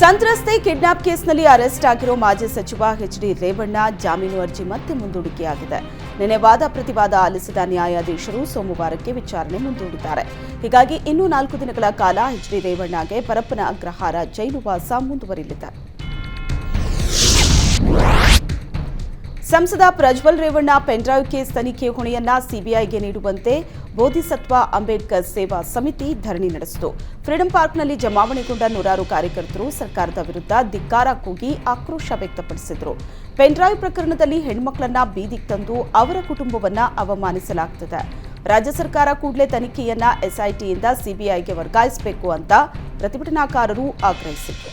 ಸಂತ್ರಸ್ತೆ ಕಿಡ್ನಾಪ್ ಕೇಸ್ನಲ್ಲಿ ಅರೆಸ್ಟ್ ಆಗಿರೋ ಮಾಜಿ ಸಚಿವ ಎಚ್ ಡಿ ರೇವಣ್ಣ ಜಾಮೀನು ಅರ್ಜಿ ಮತ್ತೆ ಮುಂದೂಡಿಕೆಯಾಗಿದೆ. ನಿನ್ನೆ ವಾದ ಪ್ರತಿವಾದ ಆಲಿಸಿದ ನ್ಯಾಯಾಧೀಶರು ಸೋಮವಾರಕ್ಕೆ ವಿಚಾರಣೆ ಮುಂದೂಡಿದ್ದಾರೆ. ಹೀಗಾಗಿ ಇನ್ನೂ ನಾಲ್ಕು ದಿನಗಳ ಕಾಲ ಎಚ್ ಡಿ ರೇವಣ್ಣಗೆ ಪರಪ್ಪನ ಅಗ್ರಹಾರ ಜೈಲುವಾಸ ಮುಂದುವರಿಯಲಿದೆ. ಸಂಸದ ಪ್ರಜ್ವಲ್ ರೇವಣ್ಣ ಪೆನ್ಡ್ರೈವ್ ಕೇಸ್ ತನಿಖೆ ಹೊಣೆಯನ್ನ ಸಿಬಿಐಗೆ ನೀಡುವಂತೆ ಬೋಧಿಸತ್ವ ಅಂಬೇಡ್ಕರ್ ಸೇವಾ ಸಮಿತಿ ಧರಣಿ ನಡೆಸಿತು. ಫ್ರೀಡಂ ಪಾರ್ಕ್ನಲ್ಲಿ ಜಮಾವಣೆಗೊಂಡ ನೂರಾರು ಕಾರ್ಯಕರ್ತರು ಸರ್ಕಾರದ ವಿರುದ್ಧ ಧಿಕ್ಕಾರ ಕೂಗಿ ಆಕ್ರೋಶ ವ್ಯಕ್ತಪಡಿಸಿದರು. ಪೆನ್ಡ್ರೈವ್ ಪ್ರಕರಣದಲ್ಲಿ ಹೆಣ್ಮಕ್ಳನ್ನ ಬೀದಿಗೆ ತಂದು ಅವರ ಕುಟುಂಬವನ್ನ ಅವಮಾನಿಸಲಾಗುತ್ತದೆ ರಾಜ್ಯ ಸರ್ಕಾರ ಕೂಡಲೇ ತನಿಖೆಯನ್ನ ಎಸ್ಐಟಿಯಿಂದ ಸಿಬಿಐಗೆ ವರ್ಗಾಯಿಸಬೇಕು ಅಂತ ಪ್ರತಿಭಟನಾಕಾರರು ಆಗ್ರಹಿಸಿದರು.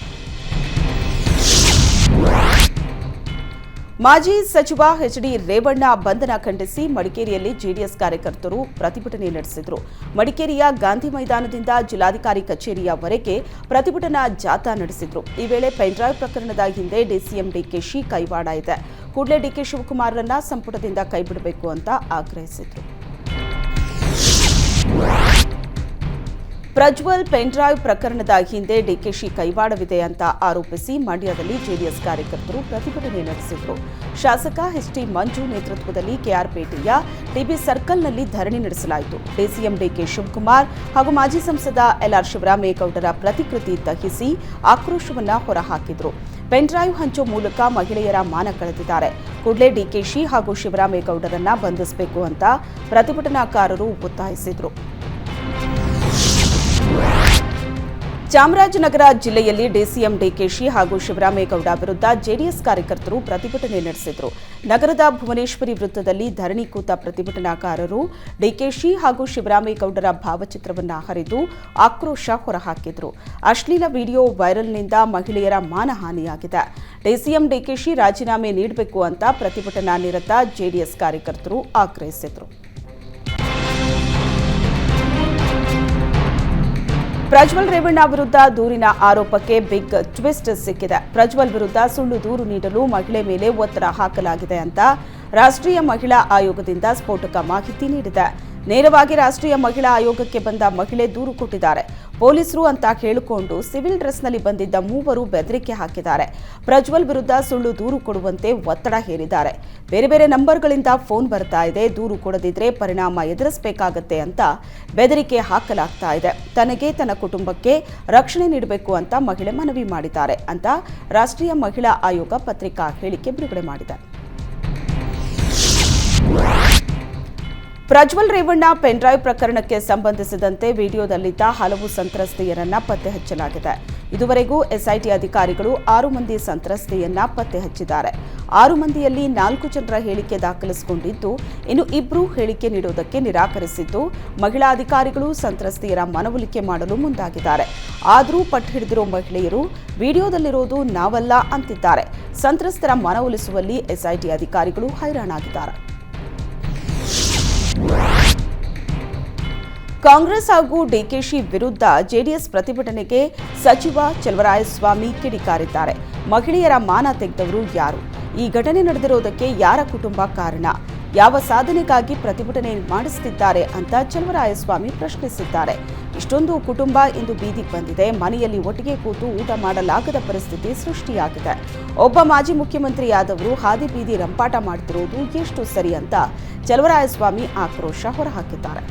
ಮಾಜಿ ಸಚಿವ ಎಚ್ ಡಿ ರೇವಣ್ಣ ಬಂಧನ ಖಂಡಿಸಿ ಮಡಿಕೇರಿಯಲ್ಲಿ ಜೆಡಿಎಸ್ ಕಾರ್ಯಕರ್ತರು ಪ್ರತಿಭಟನೆ ನಡೆಸಿದರು. ಮಡಿಕೇರಿಯ ಗಾಂಧಿ ಮೈದಾನದಿಂದ ಜಿಲ್ಲಾಧಿಕಾರಿ ಕಚೇರಿಯವರೆಗೆ ಪ್ರತಿಭಟನಾ ಜಾಥಾ ನಡೆಸಿದ್ರು. ಈ ವೇಳೆ ಪೆನ್ಡ್ರೈವ್ ಪ್ರಕರಣದ ಹಿಂದೆ ಡಿಸಿಎಂ ಡಿಕೆಶಿ ಕೈವಾಡ ಇದೆ. ಕೂಡಲೇ ಡಿಕೆ ಶಿವಕುಮಾರ್ರನ್ನ ಸಂಪುಟದಿಂದ ಕೈಬಿಡಬೇಕು ಅಂತ ಆಗ್ರಹಿಸಿದ್ರು. ಪ್ರಜ್ವಲ್ ಪೆನ್ಡ್ರೈವ್ ಪ್ರಕರಣದ ಹಿಂದೆ ಡಿಕೆಶಿ ಕೈವಾಡವಿದೆ ಅಂತ ಆರೋಪಿಸಿ ಮಂಡ್ಯದಲ್ಲಿ ಜೆಡಿಎಸ್ ಕಾರ್ಯಕರ್ತರು ಪ್ರತಿಭಟನೆ ನಡೆಸಿದರು. ಶಾಸಕ ಎಚ್ಟಿ ಮಂಜು ನೇತೃತ್ವದಲ್ಲಿ ಕೆಆರ್ಪೇಟೆಯ ಟಿಬಿ ಸರ್ಕಲ್ನಲ್ಲಿ ಧರಣಿ ನಡೆಸಲಾಯಿತು. ಡಿಸಿಎಂ ಡಿಕೆ ಶಿವಕುಮಾರ್ ಹಾಗೂ ಮಾಜಿ ಸಂಸದ ಎಲ್ಆರ್ ಶಿವರಾಮೇಗೌಡರ ಪ್ರತಿಕೃತಿ ದಹಿಸಿ ಆಕ್ರೋಶವನ್ನು ಹೊರಹಾಕಿದ್ರು. ಪೆನ್ಡ್ರೈವ್ ಹಂಚೋ ಮೂಲಕ ಮಹಿಳೆಯರ ಮಾನ ಕಳೆದಿದ್ದಾರೆ. ಕೂಡಲೇ ಡಿಕೆಶಿ ಹಾಗೂ ಶಿವರಾಮೇಗೌಡರನ್ನ ಬಂಧಿಸಬೇಕು ಅಂತ ಪ್ರತಿಭಟನಾಕಾರರು ಒತ್ತಾಯಿಸಿದರು. ಚಾಮರಾಜನಗರ ಜಿಲ್ಲೆಯಲ್ಲಿ ಡಿಸಿಎಂ ಡಿಕೆಶಿ ಹಾಗೂ ಶಿವರಾಮೇಗೌಡ ವಿರುದ್ಧ ಜೆಡಿಎಸ್ ಕಾರ್ಯಕರ್ತರು ಪ್ರತಿಭಟನೆ ನಡೆಸಿದರು. ನಗರದ ಭುವನೇಶ್ವರಿ ವೃತ್ತದಲ್ಲಿ ಧರಣಿ ಕೂತ ಪ್ರತಿಭಟನಾಕಾರರು ಡಿಕೆಶಿ ಹಾಗೂ ಶಿವರಾಮೇಗೌಡರ ಭಾವಚಿತ್ರವನ್ನು ಹರಿದು ಆಕ್ರೋಶ ಹೊರಹಾಕಿದರು. ಅಶ್ಲೀಲ ವಿಡಿಯೋ ವೈರಲ್ನಿಂದ ಮಹಿಳೆಯರ ಮಾನಹಾನಿಯಾಗಿದೆ. ಡಿಸಿಎಂ ಡಿಕೆಶಿ ರಾಜೀನಾಮೆ ನೀಡಬೇಕು ಅಂತ ಪ್ರತಿಭಟನಾ ನಿರತ ಜೆಡಿಎಸ್ ಕಾರ್ಯಕರ್ತರು ಆಗ್ರಹಿಸಿದರು. ಪ್ರಜ್ವಲ್ ರೇವಣ್ಣ ವಿರುದ್ಧ ದೂರಿನ ಆರೋಪಕ್ಕೆ ಬಿಗ್ ಟ್ವಿಸ್ಟ್ ಸಿಕ್ಕಿದೆ. ಪ್ರಜ್ವಲ್ ವಿರುದ್ಧ ಸುಳ್ಳು ದೂರು ನೀಡಲು ಮಹಿಳೆ ಮೇಲೆ ಒತ್ತಡ ಹಾಕಲಾಗಿದೆ ಅಂತ ರಾಷ್ಟ್ರೀಯ ಮಹಿಳಾ ಆಯೋಗದಿಂದ ಸ್ಫೋಟಕ ಮಾಹಿತಿ ನೀಡಿದೆ. ನೇರವಾಗಿ ರಾಷ್ಟ್ರೀಯ ಮಹಿಳಾ ಆಯೋಗಕ್ಕೆ ಬಂದ ಮಹಿಳೆ ದೂರು ಕೊಟ್ಟಿದ್ದಾರೆ. ಪೊಲೀಸರು ಅಂತ ಹೇಳಿಕೊಂಡು ಸಿವಿಲ್ ಡ್ರೆಸ್ನಲ್ಲಿ ಬಂದಿದ್ದ ಮೂವರು ಬೆದರಿಕೆ ಹಾಕಿದ್ದಾರೆ. ಪ್ರಜ್ವಲ್ ವಿರುದ್ಧ ಸುಳ್ಳು ದೂರು ಕೊಡುವಂತೆ ಒತ್ತಡ ಹೇರಿದ್ದಾರೆ. ಬೇರೆ ಬೇರೆ ನಂಬರ್ಗಳಿಂದ ಫೋನ್ ಬರ್ತಾ ಇದೆ. ದೂರು ಕೊಡದಿದ್ರೆ ಪರಿಣಾಮ ಎದುರಿಸಬೇಕಾಗತ್ತೆ ಅಂತ ಬೆದರಿಕೆ ಹಾಕಲಾಗ್ತಾ ಇದೆ. ತನಗೆ ತನ್ನ ಕುಟುಂಬಕ್ಕೆ ರಕ್ಷಣೆ ನೀಡಬೇಕು ಅಂತ ಮಹಿಳೆ ಮನವಿ ಮಾಡಿದ್ದಾರೆ ಅಂತ ರಾಷ್ಟ್ರೀಯ ಮಹಿಳಾ ಆಯೋಗ ಪತ್ರಿಕಾ ಹೇಳಿಕೆ ಬಿಡುಗಡೆ ಮಾಡಿದೆ. ಪ್ರಜ್ವಲ್ ರೇವಣ್ಣ ಪೆನ್ಡ್ರೈವ್ ಪ್ರಕರಣಕ್ಕೆ ಸಂಬಂಧಿಸಿದಂತೆ ವಿಡಿಯೋದಲ್ಲಿದ್ದ ಹಲವು ಸಂತ್ರಸ್ತೆಯರನ್ನ ಪತ್ತೆ ಹಚ್ಚಲಾಗಿದೆ ಇದುವರೆಗೂ ಎಸ್ಐಟಿ ಅಧಿಕಾರಿಗಳು ಆರು ಮಂದಿ ಸಂತ್ರಸ್ತೆಯನ್ನ ಪತ್ತೆ ಹಚ್ಚಿದ್ದಾರೆ ಆರು ಮಂದಿಯಲ್ಲಿ ನಾಲ್ಕು ಜನರ ಹೇಳಿಕೆ ದಾಖಲಿಸಿಕೊಂಡಿದ್ದು, ಇನ್ನು ಇಬ್ಬರು ಹೇಳಿಕೆ ನೀಡುವುದಕ್ಕೆ ನಿರಾಕರಿಸಿದ್ದು, ಮಹಿಳಾ ಅಧಿಕಾರಿಗಳು ಸಂತ್ರಸ್ತೆಯರ ಮನವೊಲಿಕೆ ಮಾಡಲು ಮುಂದಾಗಿದ್ದಾರೆ. ಆದರೂ ಪಟ್ಟು ಹಿಡಿದಿರೋ ಮಹಿಳೆಯರು, ವಿಡಿಯೋದಲ್ಲಿರೋದು ನಾವಲ್ಲ ಅಂತಿದ್ದಾರೆ. ಸಂತ್ರಸ್ತರ ಮನವೊಲಿಸುವಲ್ಲಿ ಎಸ್ಐಟಿ ಅಧಿಕಾರಿಗಳು ಹೈರಾಣಾಗಿದ್ದಾರೆ. ಕಾಂಗ್ರೆಸ್ ಹಾಗೂ ಡಿಕೆಶಿ ವಿರುದ್ಧ ಜೆಡಿಎಸ್ ಪ್ರತಿಭಟನೆಗೆ ಸಚಿವ ಚಲವರಾಯಸ್ವಾಮಿ ಕಿಡಿಕಾರಿದ್ದಾರೆ. ಮಹಿಳೆಯರ ಮಾನ ತೆಗೆದವರು ಯಾರು? ಈ ಘಟನೆ ನಡೆದಿರೋದಕ್ಕೆ ಯಾರ ಕುಟುಂಬ ಕಾರಣ? ಯಾವ ಸಾಧನೆಗಾಗಿ ಪ್ರತಿಭಟನೆ ಮಾಡಿಸುತ್ತಿದ್ದಾರೆ ಅಂತ ಚಲುವರಾಯಸ್ವಾಮಿ ಪ್ರಶ್ನಿಸಿದ್ದಾರೆ. ಇಷ್ಟೊಂದು ಕುಟುಂಬ ಇಂದು ಬೀದಿಗೆ ಬಂದಿದೆ. ಮನೆಯಲ್ಲಿ ಒಟ್ಟಿಗೆ ಕೂತು ಊಟ ಮಾಡಲಾಗದ ಪರಿಸ್ಥಿತಿ ಸೃಷ್ಟಿಯಾಗಿದೆ. ಒಬ್ಬ ಮಾಜಿ ಮುಖ್ಯಮಂತ್ರಿಯಾದವರು ಹಾದಿ ಬೀದಿ ರಂಪಾಟ ಮಾಡ್ತಿರೋದು ಎಷ್ಟು ಸರಿ ಅಂತ ಚಲುವರಾಯಸ್ವಾಮಿ ಆಕ್ರೋಶ ಹೊರಹಾಕಿದ್ದಾರೆ.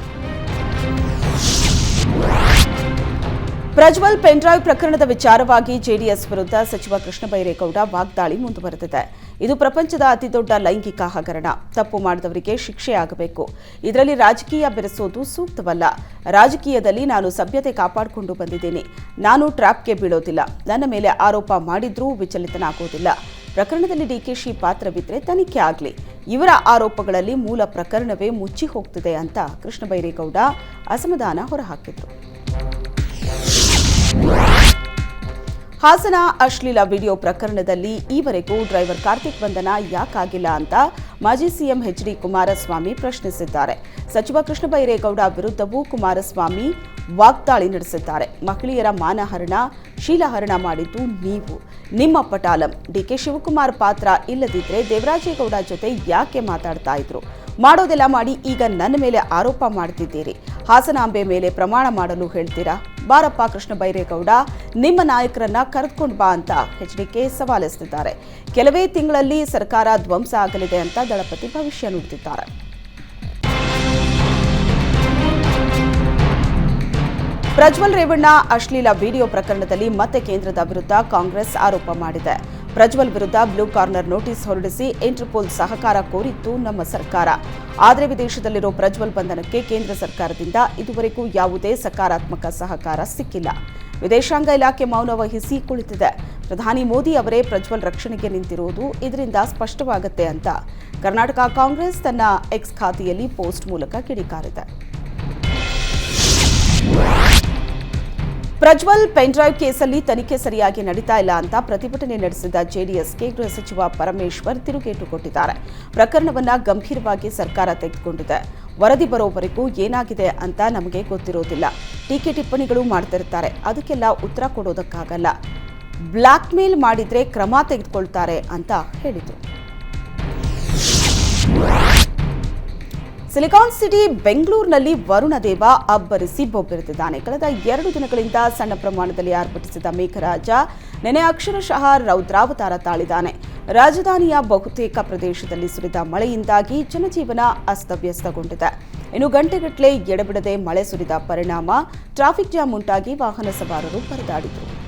ಪ್ರಜ್ವಲ್ ಪೆನ್ಡ್ರೈವ್ ಪ್ರಕರಣದ ವಿಚಾರವಾಗಿ ಜೆಡಿಎಸ್ ವಿರುದ್ಧ ಸಚಿವ ಕೃಷ್ಣ ಬೈರೇಗೌಡ ವಾಗ್ದಾಳಿ ಮುಂದುವರೆದಿದೆ. ಇದು ಪ್ರಪಂಚದ ಅತಿದೊಡ್ಡ ಲೈಂಗಿಕ ಹಗರಣ. ತಪ್ಪು ಮಾಡಿದವರಿಗೆ ಶಿಕ್ಷೆ ಆಗಬೇಕು. ಇದರಲ್ಲಿ ರಾಜಕೀಯ ಬೆರೆಸೋದು ಸೂಕ್ತವಲ್ಲ. ರಾಜಕೀಯದಲ್ಲಿ ನಾನು ಸಭ್ಯತೆ ಕಾಪಾಡಿಕೊಂಡು ಬಂದಿದ್ದೀನಿ. ನಾನು ಟ್ರ್ಯಾಪ್ಗೆ ಬೀಳೋದಿಲ್ಲ. ನನ್ನ ಮೇಲೆ ಆರೋಪ ಮಾಡಿದ್ರೂ ವಿಚಲಿತನಾಗೋದಿಲ್ಲ. ಪ್ರಕರಣದಲ್ಲಿ ಡಿಕೆಶಿ ಪಾತ್ರವಿದ್ರೆ ತನಿಖೆ ಆಗಲಿ. ಇವರ ಆರೋಪಗಳಲ್ಲಿ ಮೂಲ ಪ್ರಕರಣವೇ ಮುಚ್ಚಿ ಹೋಗ್ತಿದೆ ಅಂತ ಕೃಷ್ಣ ಬೈರೇಗೌಡ ಅಸಮಾಧಾನ ಹೊರಹಾಕಿದ್ರು. ಹಾಸನ ಅಶ್ಲೀಲ ವಿಡಿಯೋ ಪ್ರಕರಣದಲ್ಲಿ ಈವರೆಗೂ ಡ್ರೈವರ್ ಕಾರ್ತಿಕ್ ಬಂಧನ ಯಾಕಾಗಿಲ್ಲ ಅಂತ ಮಾಜಿ ಸಿಎಂ ಎಚ್ಡಿ ಕುಮಾರಸ್ವಾಮಿ ಪ್ರಶ್ನಿಸಿದ್ದಾರೆ. ಸಚಿವ ಕೃಷ್ಣ ಬೈರೇಗೌಡ ವಿರುದ್ಧವೂ ಕುಮಾರಸ್ವಾಮಿ ವಾಗ್ದಾಳಿ ನಡೆಸಿದ್ದಾರೆ. ಮಹಿಳೆಯರ ಮಾನಹರಣ, ಶೀಲಹರಣ ಮಾಡಿದ್ದು ನೀವು. ನಿಮ್ಮ ಪಟಾಲಂ. ಡಿಕೆ ಶಿವಕುಮಾರ್ ಪಾತ್ರ ಇಲ್ಲದಿದ್ರೆ ದೇವರಾಜೇಗೌಡ ಜೊತೆ ಯಾಕೆ ಮಾತಾಡ್ತಾ ಇದ್ರು? ಮಾಡೋದೆಲ್ಲ ಮಾಡಿ ಈಗ ನನ್ನ ಮೇಲೆ ಆರೋಪ ಮಾಡ್ತಿದ್ದೀರಿ. ಹಾಸನಾಂಬೆ ಮೇಲೆ ಪ್ರಮಾಣ ಮಾಡಲು ಹೇಳ್ತೀರಾ? ಬಾರಪ್ಪ ಕೃಷ್ಣ ಬೈರೇಗೌಡ, ನಿಮ್ಮ ನಾಯಕರನ್ನ ಕರೆದುಕೊಂಡು ಬಾ ಅಂತ ಎಚ್ಡಿಕೆ ಸವಾಲೆಸೆದಿದ್ದಾರೆ. ಕೆಲವೇ ತಿಂಗಳಲ್ಲಿ ಸರ್ಕಾರ ಧ್ವಂಸ ಆಗಲಿದೆ ಅಂತ ದಳಪತಿ ಭವಿಷ್ಯ ನುಡಿದಿದ್ದಾರೆ. ಪ್ರಜ್ವಲ್ ರೇವಣ್ಣ ಅಶ್ಲೀಲ ವಿಡಿಯೋ ಪ್ರಕರಣದಲ್ಲಿ ಮತ್ತೆ ಕೇಂದ್ರದ ವಿರುದ್ಧ ಕಾಂಗ್ರೆಸ್ ಆರೋಪ ಮಾಡಿದೆ. ಪ್ರಜ್ವಲ್ ವಿರುದ್ಧ ಬ್ಲೂ ಕಾರ್ನರ್ ನೋಟಿಸ್ ಹೊರಡಿಸಿ ಇಂಟರ್ಪೋಲ್ ಸಹಕಾರ ಕೋರಿತ್ತು ನಮ್ಮ ಸರ್ಕಾರ. ಆದರೆ ವಿದೇಶದಲ್ಲಿರೋ ಪ್ರಜ್ವಲ್ ಬಂಧನಕ್ಕೆ ಕೇಂದ್ರ ಸರ್ಕಾರದಿಂದ ಇದುವರೆಗೂ ಯಾವುದೇ ಸಕಾರಾತ್ಮಕ ಸಹಕಾರ ಸಿಕ್ಕಿಲ್ಲ. ವಿದೇಶಾಂಗ ಇಲಾಖೆ ಮೌನ ವಹಿಸಿ ಕುಳಿತಿದೆ. ಪ್ರಧಾನಿ ಮೋದಿ ಅವರೇ ಪ್ರಜ್ವಲ್ ರಕ್ಷಣೆಗೆ ನಿಂತಿರುವುದು ಇದರಿಂದ ಸ್ಪಷ್ಟವಾಗುತ್ತೆ ಅಂತ. ಕರ್ನಾಟಕ ಕಾಂಗ್ರೆಸ್ ತನ್ನ ಎಕ್ಸ್ ಖಾತೆಯಲ್ಲಿ ಪೋಸ್ಟ್ ಮೂಲಕ ಕಿಡಿಕಾರಿದೆ. ಪ್ರಜ್ವಲ್ ಪೆನ್ಡ್ರೈವ್ ಕೇಸಲ್ಲಿ ತನಿಖೆ ಸರಿಯಾಗಿ ನಡೀತಾ ಇಲ್ಲ ಅಂತ ಪ್ರತಿಭಟನೆ ನಡೆಸಿದ ಜೆಡಿಎಸ್ಗೆ ಗೃಹ ಸಚಿವ ಪರಮೇಶ್ವರ್ ತಿರುಗೇಟು ಕೊಟ್ಟಿದ್ದಾರೆ. ಪ್ರಕರಣವನ್ನ ಗಂಭೀರವಾಗಿ ಸರ್ಕಾರ ತೆಗೆದುಕೊಂಡಿದೆ. ವರದಿ ಬರೋವರೆಗೂ ಏನಾಗಿದೆ ಅಂತ ನಮಗೆ ಗೊತ್ತಿರೋದಿಲ್ಲ. ಟೀಕೆ ಟಿಪ್ಪಣಿಗಳು ಮಾಡ್ತಿರ್ತಾರೆ. ಅದಕ್ಕೆಲ್ಲ ಉತ್ತರ ಕೊಡೋದಕ್ಕಾಗಲ್ಲ. ಬ್ಲ್ಯಾಕ್ ಮೇಲ್ ಮಾಡಿದ್ರೆ ಕ್ರಮ ತೆಗೆದುಕೊಳ್ತಾರೆ ಅಂತ ಹೇಳಿದರು. ಸಿಲಿಕಾನ್ ಸಿಟಿ ಬೆಂಗಳೂರಿನಲ್ಲಿ ವರುಣದೇವ ಅಬ್ಬರಿಸಿ ಬೊಬ್ಬೆರೆದಿದ್ದಾನೆ. ಕಳೆದ ಎರಡು ದಿನಗಳಿಂದ ಸಣ್ಣ ಪ್ರಮಾಣದಲ್ಲಿ ಆರ್ಭಟಿಸಿದ ಮೇಘರಾಜ, ನೆನೆ ಅಕ್ಷರಶಃ ರೌದ್ರಾವತಾರ ತಾಳಿದ್ದಾನೆ. ರಾಜಧಾನಿಯ ಬಹುತೇಕ ಪ್ರದೇಶದಲ್ಲಿ ಸುರಿದ ಮಳೆಯಿಂದಾಗಿ ಜನಜೀವನ ಅಸ್ತವ್ಯಸ್ತಗೊಂಡಿದೆ. ಇನ್ನು ಗಂಟೆಗಟ್ಟಲೆ ಎಡಬಿಡದೆ ಮಳೆ ಸುರಿದ ಪರಿಣಾಮ, ಟ್ರಾಫಿಕ್ ಜಾಮ್ ಉಂಟಾಗಿ ವಾಹನ ಸವಾರರು ಪರದಾಡಿದರು.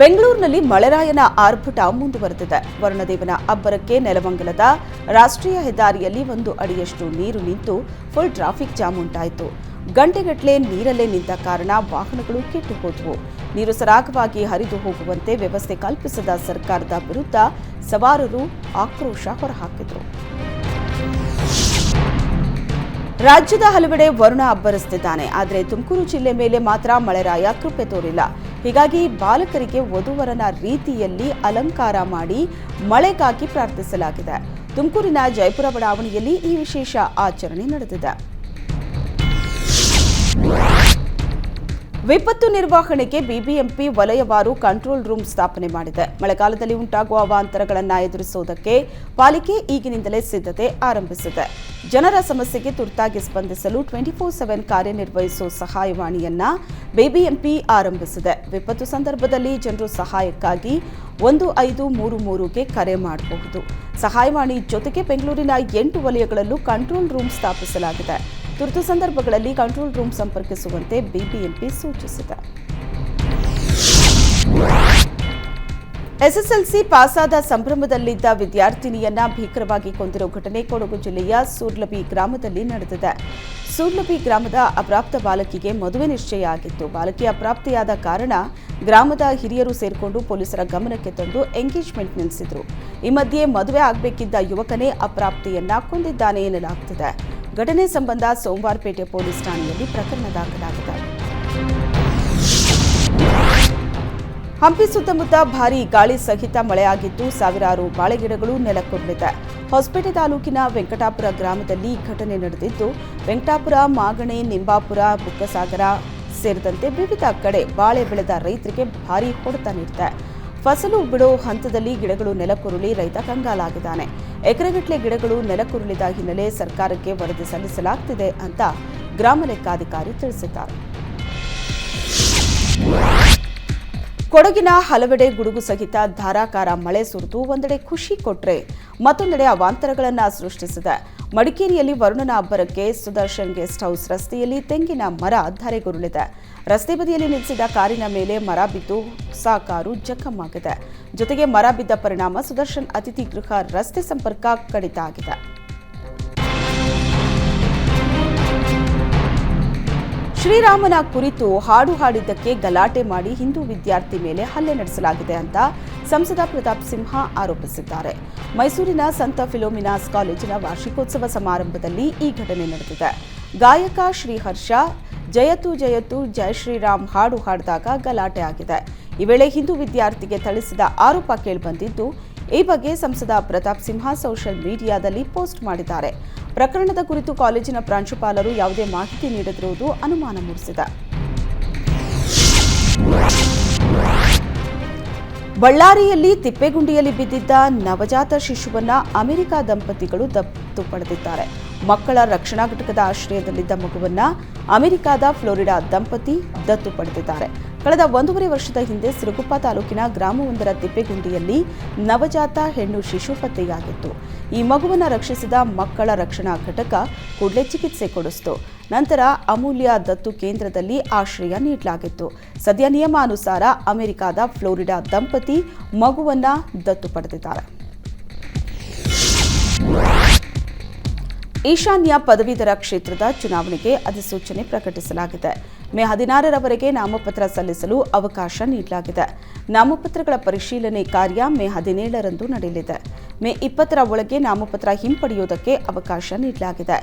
ಬೆಂಗಳೂರಿನಲ್ಲಿ ಮಳೆರಾಯನ ಆರ್ಭಟ ಮುಂದುವರೆದಿದೆ. ವರುಣದೇವನ ಅಬ್ಬರಕ್ಕೆ ನೆಲಮಂಗಲದ ರಾಷ್ಟ್ರೀಯ ಹೆದ್ದಾರಿಯಲ್ಲಿ ಒಂದು ಅಡಿಯಷ್ಟು ನೀರು ನಿಂತು ಫುಲ್ ಟ್ರಾಫಿಕ್ ಜಾಮ್ ಉಂಟಾಯಿತು. ಗಂಟೆಗಟ್ಟಲೆ ನೀರಲ್ಲೇ ನಿಂತ ಕಾರಣ ವಾಹನಗಳು ಕೆಟ್ಟು ಹೋದವು. ನೀರು ಸರಾಗವಾಗಿ ಹರಿದು ಹೋಗುವಂತೆ ವ್ಯವಸ್ಥೆ ಕಲ್ಪಿಸದ ಸರ್ಕಾರದ ವಿರುದ್ಧ ಸವಾರರು ಆಕ್ರೋಶ ಹೊರಹಾಕಿದರು. ರಾಜ್ಯದ ಹಲವೆಡೆ ವರುಣ ಅಬ್ಬರಿಸುತ್ತಿದ್ದಾನೆ ಆದರೆ ತುಮಕೂರು ಜಿಲ್ಲೆ ಮೇಲೆ ಮಾತ್ರ ಮಳೆರಾಯ ಕೃಪೆ ತೋರಿಲ್ಲ. ಹೀಗಾಗಿ ಬಾಲಕರಿಗೆ ವಧುವರನ ರೀತಿಯಲ್ಲಿ ಅಲಂಕಾರ ಮಾಡಿ ಮಳೆಗಾಗಿ ಪ್ರಾರ್ಥಿಸಲಾಗಿದೆ. ತುಮಕೂರಿನ ಜಯಪುರ ಬಡಾವಣೆಯಲ್ಲಿ ಈ ವಿಶೇಷ ಆಚರಣೆ ನಡೆದಿದೆ. ವಿಪತ್ತು ನಿರ್ವಹಣೆಗೆ ಬಿಬಿಎಂಪಿ ವಲಯವಾರು ಕಂಟ್ರೋಲ್ ರೂಮ್ ಸ್ಥಾಪನೆ ಮಾಡಿದೆ. ಮಳೆಗಾಲದಲ್ಲಿ ಉಂಟಾಗುವ ಅವಾಂತರಗಳನ್ನು ಎದುರಿಸುವುದಕ್ಕೆ ಪಾಲಿಕೆ ಈಗಿನಿಂದಲೇ ಸಿದ್ಧತೆ ಆರಂಭಿಸಿದೆ. ಜನರ ಸಮಸ್ಯೆಗೆ ತುರ್ತಾಗಿ ಸ್ಪಂದಿಸಲು ಟ್ವೆಂಟಿ ಫೋರ್ ಸೆವೆನ್ ಕಾರ್ಯನಿರ್ವಹಿಸುವ ಸಹಾಯವಾಣಿಯನ್ನ ಬಿಬಿಎಂಪಿ ಆರಂಭಿಸಿದೆ. ವಿಪತ್ತು ಸಂದರ್ಭದಲ್ಲಿ ಜನರು ಸಹಾಯಕ್ಕಾಗಿ ಒಂದು ಐದು ಮೂರು ಮೂರುಗೆ ಕರೆ ಮಾಡಬಹುದು. ಸಹಾಯವಾಣಿ ಜೊತೆಗೆ ಬೆಂಗಳೂರಿನ ಎಂಟು ವಲಯಗಳಲ್ಲೂ ಕಂಟ್ರೋಲ್ ರೂಮ್ ಸ್ಥಾಪಿಸಲಾಗಿದೆ. ತುರ್ತು ಸಂದರ್ಭಗಳಲ್ಲಿ ಕಂಟ್ರೋಲ್ ರೂಮ್ ಸಂಪರ್ಕಿಸುವಂತೆ ಬಿಬಿಎಂಪಿ ಸೂಚಿಸಿದೆ. ಎಸ್ಎಸ್ಎಲ್ಸಿ ಪಾಸಾದ ಸಂಭ್ರಮದಲ್ಲಿದ್ದ ವಿದ್ಯಾರ್ಥಿನಿಯನ್ನ ಭೀಕರವಾಗಿ ಕೊಂದಿರುವ ಘಟನೆ ಕೊಡಗು ಜಿಲ್ಲೆಯ ಸೂರ್ಲಬಿ ಗ್ರಾಮದಲ್ಲಿ ನಡೆದಿದೆ. ಸೂರ್ಲಬಿ ಗ್ರಾಮದ ಅಪ್ರಾಪ್ತ ಬಾಲಕಿಗೆ ಮದುವೆ ನಿಶ್ಚಯ ಆಗಿತ್ತು. ಬಾಲಕಿ ಅಪ್ರಾಪ್ತಿಯಾದ ಕಾರಣ ಗ್ರಾಮದ ಹಿರಿಯರು ಸೇರಿಕೊಂಡು ಪೊಲೀಸರ ಗಮನಕ್ಕೆ ತಂದು ಎಂಗೇಜ್ಮೆಂಟ್ ನಿಲ್ಲಿಸಿದ್ರು ಈ ಮಧ್ಯೆ ಮದುವೆ ಆಗಬೇಕಿದ್ದ ಯುವಕನೇ ಅಪ್ರಾಪ್ತಿಯನ್ನ ಕೊಂದಿದ್ದಾನೆ ಎನ್ನಲಾಗುತ್ತಿದೆ ಘಟನೆ ಸಂಬಂಧ ಸೋಮವಾರಪೇಟೆ ಪೊಲೀಸ್ ಠಾಣೆಯಲ್ಲಿ ಪ್ರಕರಣ ದಾಖಲಾಗಿದೆ. ಹಂಪಿ ಸುತ್ತಮುತ್ತ ಭಾರೀ ಗಾಳಿ ಸಹಿತ ಮಳೆಯಾಗಿದ್ದು ಸಾವಿರಾರು ಬಾಳೆಗಿಡಗಳು ನೆಲಕ್ಕುರುಳಿದೆ. ಹೊಸಪೇಟೆ ತಾಲೂಕಿನ ವೆಂಕಟಾಪುರ ಗ್ರಾಮದಲ್ಲಿ ಘಟನೆ ನಡೆದಿದ್ದು, ವೆಂಕಟಾಪುರ, ಮಾಗಣೆ, ನಿಂಬಾಪುರ, ಬುಕ್ಕಸಾಗರ ಸೇರಿದಂತೆ ವಿವಿಧ ಕಡೆ ಬಾಳೆ ಬೆಳೆದ ರೈತರಿಗೆ ಭಾರೀ ಹೊಡೆತ ನೀಡಿದೆ. ಫಸಲು ಬಿಡೋ ಹಂತದಲ್ಲಿ ಗಿಡಗಳು ನೆಲಕ್ಕುರುಳಿ ರೈತ ಕಂಗಾಲಾಗಿದ್ದಾನೆ. ಎಕರೆಗಟ್ಟಲೆ ಗಿಡಗಳು ನೆಲಕ್ಕುರುಳಿದ ಹಿನ್ನೆಲೆ ಸರ್ಕಾರಕ್ಕೆ ವರದಿ ಸಲ್ಲಿಸಲಾಗ್ತಿದೆ ಅಂತ ಗ್ರಾಮ ಲೆಕ್ಕಾಧಿಕಾರಿ ತಿಳಿಸಿದ್ದಾರೆ. ಕೊಡಗಿನ ಹಲವೆಡೆ ಗುಡುಗು ಸಹಿತ ಧಾರಾಕಾರ ಮಳೆ ಸುರಿದು ಒಂದೆಡೆ ಖುಷಿ ಕೊಟ್ಟರೆ ಮತ್ತೊಂದೆಡೆ ಅವಾಂತರಗಳನ್ನು ಸೃಷ್ಟಿಸಿದೆ. ಮಡಿಕೇರಿಯಲ್ಲಿ ವರುಣನ ಅಬ್ಬರಕ್ಕೆ ಸುದರ್ಶನ್ ಗೆಸ್ಟ್ ಹೌಸ್ ರಸ್ತೆಯಲ್ಲಿ ತೆಂಗಿನ ಮರ ಧರೆಗುರುಳಿದೆ. ರಸ್ತೆ ಬದಿಯಲ್ಲಿ ನಿಲ್ಲಿಸಿದ ಕಾರಿನ ಮೇಲೆ ಮರ ಬಿದ್ದು ಹೊಸ ಕಾರು ಜಖಮ್ಮಾಗಿದೆ ಜೊತೆಗೆ ಮರ ಬಿದ್ದ ಪರಿಣಾಮ ಸುದರ್ಶನ್ ಅತಿಥಿ ಗೃಹ ರಸ್ತೆ ಸಂಪರ್ಕ ಕಡಿತ ಆಗಿದೆ. ಶ್ರೀರಾಮನ ಕುರಿತು ಹಾಡು ಹಾಡಿದ್ದಕ್ಕೆ ಗಲಾಟೆ ಮಾಡಿ ಹಿಂದೂ ವಿದ್ಯಾರ್ಥಿ ಮೇಲೆ ಹಲ್ಲೆ ನಡೆಸಲಾಗಿದೆ ಅಂತ ಸಂಸದ ಪ್ರತಾಪ್ ಸಿಂಹ ಆರೋಪಿಸಿದ್ದಾರೆ. ಮೈಸೂರಿನ ಸಂತ ಫಿಲೋಮಿನಾಸ್ ಕಾಲೇಜಿನ ವಾರ್ಷಿಕೋತ್ಸವ ಸಮಾರಂಭದಲ್ಲಿ ಈ ಘಟನೆ ನಡೆದಿದೆ. ಗಾಯಕ ಶ್ರೀಹರ್ಷ, ಜಯತು ಜಯತು ಜಯ ಶ್ರೀರಾಮ್ ಹಾಡು ಹಾಡಿದಾಗ ಗಲಾಟೆ ಆಗಿದೆ. ಈ ವೇಳೆ ಹಿಂದೂ ವಿದ್ಯಾರ್ಥಿಗೆ ಥಳಿಸಿದ ಆರೋಪ ಕೇಳಿಬಂದಿದ್ದು ಈ ಬಗ್ಗೆ ಸಂಸದ ಪ್ರತಾಪ್ ಸಿಂಹ ಸೋಷಿಯಲ್ ಮೀಡಿಯಾದಲ್ಲಿ ಪೋಸ್ಟ್ ಮಾಡಿದ್ದಾರೆ. ಪ್ರಕರಣದ ಕುರಿತು ಕಾಲೇಜಿನ ಪ್ರಾಂಶುಪಾಲರು ಯಾವುದೇ ಮಾಹಿತಿ ನೀಡದಿರುವುದು ಅನುಮಾನ ಮೂಡಿಸಿದೆ. ಬಳ್ಳಾರಿಯಲ್ಲಿ ತಿಪ್ಪೆಗುಂಡಿಯಲ್ಲಿ ಬಿದ್ದಿದ್ದ ನವಜಾತ ಶಿಶುವನ್ನ ಅಮೆರಿಕ ದಂಪತಿಗಳು ದತ್ತು ಪಡೆದಿದ್ದಾರೆ. ಮಕ್ಕಳ ರಕ್ಷಣಾ ಘಟಕದ ಆಶ್ರಯದಲ್ಲಿದ್ದ ಮಗುವನ್ನ ಅಮೆರಿಕದ ಫ್ಲೋರಿಡಾ ದಂಪತಿ ದತ್ತು ಪಡೆದಿದ್ದಾರೆ. ಕಳೆದ ಒಂದೂವರೆ ವರ್ಷದ ಹಿಂದೆ ಸಿರುಗುಪ್ಪ ತಾಲೂಕಿನ ಗ್ರಾಮವೊಂದರ ತಿಪ್ಪೆಗುಂಡಿಯಲ್ಲಿ ನವಜಾತ ಹೆಣ್ಣು ಶಿಶು ಪತ್ತೆಯಾಗಿತ್ತು. ಈ ಮಗುವನ್ನು ರಕ್ಷಿಸಿದ ಮಕ್ಕಳ ರಕ್ಷಣಾ ಘಟಕ ಕೂಡಲೇ ಚಿಕಿತ್ಸೆ ಕೊಡಿಸಿತು. ನಂತರ ಅಮೂಲ್ಯ ದತ್ತು ಕೇಂದ್ರದಲ್ಲಿ ಆಶ್ರಯ ನೀಡಲಾಗಿತ್ತು. ಸದ್ಯ ನಿಯಮಾನುಸಾರ ಅಮೆರಿಕದ ಫ್ಲೋರಿಡಾ ದಂಪತಿ ಮಗುವನ್ನ ದತ್ತು ಪಡೆದಿದ್ದಾರೆ. ಈಶಾನ್ಯ ಪದವೀಧರ ಕ್ಷೇತ್ರದ ಚುನಾವಣೆಗೆ ಅಧಿಸೂಚನೆ ಪ್ರಕಟಿಸಲಾಗಿದೆ. ಮೇ ಹದಿನಾರರವರೆಗೆ ನಾಮಪತ್ರ ಸಲ್ಲಿಸಲು ಅವಕಾಶ ನೀಡಲಾಗಿದೆ. ನಾಮಪತ್ರಗಳ ಪರಿಶೀಲನೆ ಕಾರ್ಯ ಮೇ ಹದಿನೇಳರಂದು ನಡೆಯಲಿದೆ. ಮೇ ಇಪ್ಪತ್ತರ ಒಳಗೆ ನಾಮಪತ್ರ ಹಿಂಪಡೆಯುವುದಕ್ಕೆ ಅವಕಾಶ ನೀಡಲಾಗಿದೆ.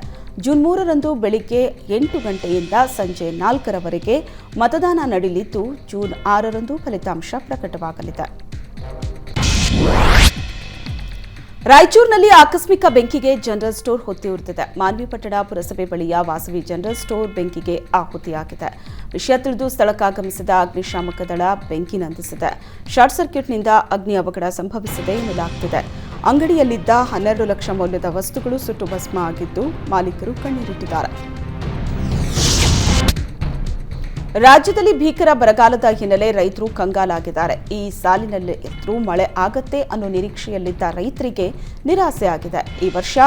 ಜೂನ್ ಮೂರರಂದು ಬೆಳಿಗ್ಗೆ ಎಂಟು ಗಂಟೆಯಿಂದ ಸಂಜೆ ನಾಲ್ಕರವರೆಗೆ ಮತದಾನ ನಡೆಯಲಿದ್ದು, ಜೂನ್ ಆರರಂದು ಫಲಿತಾಂಶ ಪ್ರಕಟವಾಗಲಿದೆ. ರಾಯಚೂರಿನಲ್ಲಿ ಆಕಸ್ಮಿಕ ಬೆಂಕಿಗೆ ಜನರಲ್ ಸ್ಟೋರ್ ಹೊತ್ತಿ ಉರಿದಿದೆ. ಮಾನ್ವಿಪಟ್ಟಣ ಪುರಸಭೆ ಬಳಿಯ ವಾಸವಿ ಜನರಲ್ ಸ್ಟೋರ್ ಬೆಂಕಿಗೆ ಆಹುತಿಯಾಗಿದೆ ವಿಷಯ ತಿಳಿದು ಸ್ಥಳಕ್ಕಾಗಮಿಸಿದ ಅಗ್ನಿಶಾಮಕ ದಳ ಬೆಂಕಿ ನಂದಿಸಿದೆ. ಶಾರ್ಟ್ ಸರ್ಕ್ಯೂಟ್ನಿಂದ ಅಗ್ನಿ ಅವಘಡ ಸಂಭವಿಸಿದೆ ಎನ್ನಲಾಗುತ್ತಿದೆ ಅಂಗಡಿಯಲ್ಲಿದ್ದ ಹನ್ನೆರಡು ಲಕ್ಷ ಮೌಲ್ಯದ ವಸ್ತುಗಳು ಸುಟ್ಟು ಭಸ್ಮ ಆಗಿದ್ದು ಮಾಲೀಕರು ಕಣ್ಣೀರಿಟ್ಟಿದ್ದಾರೆ. ರಾಜ್ಯದಲ್ಲಿ ಭೀಕರ ಬರಗಾಲದ ಹಿನ್ನೆಲೆ ರೈತರು ಕಂಗಾಲಾಗಿದ್ದಾರೆ. ಈ ಸಾಲಿನಲ್ಲಿ ಮಳೆ ಆಗತ್ತೆ ಅನ್ನೋ ನಿರೀಕ್ಷೆಯಲ್ಲಿದ್ದ ರೈತರಿಗೆ ನಿರಾಸೆ ಆಗಿದೆ. ಈ ವರ್ಷ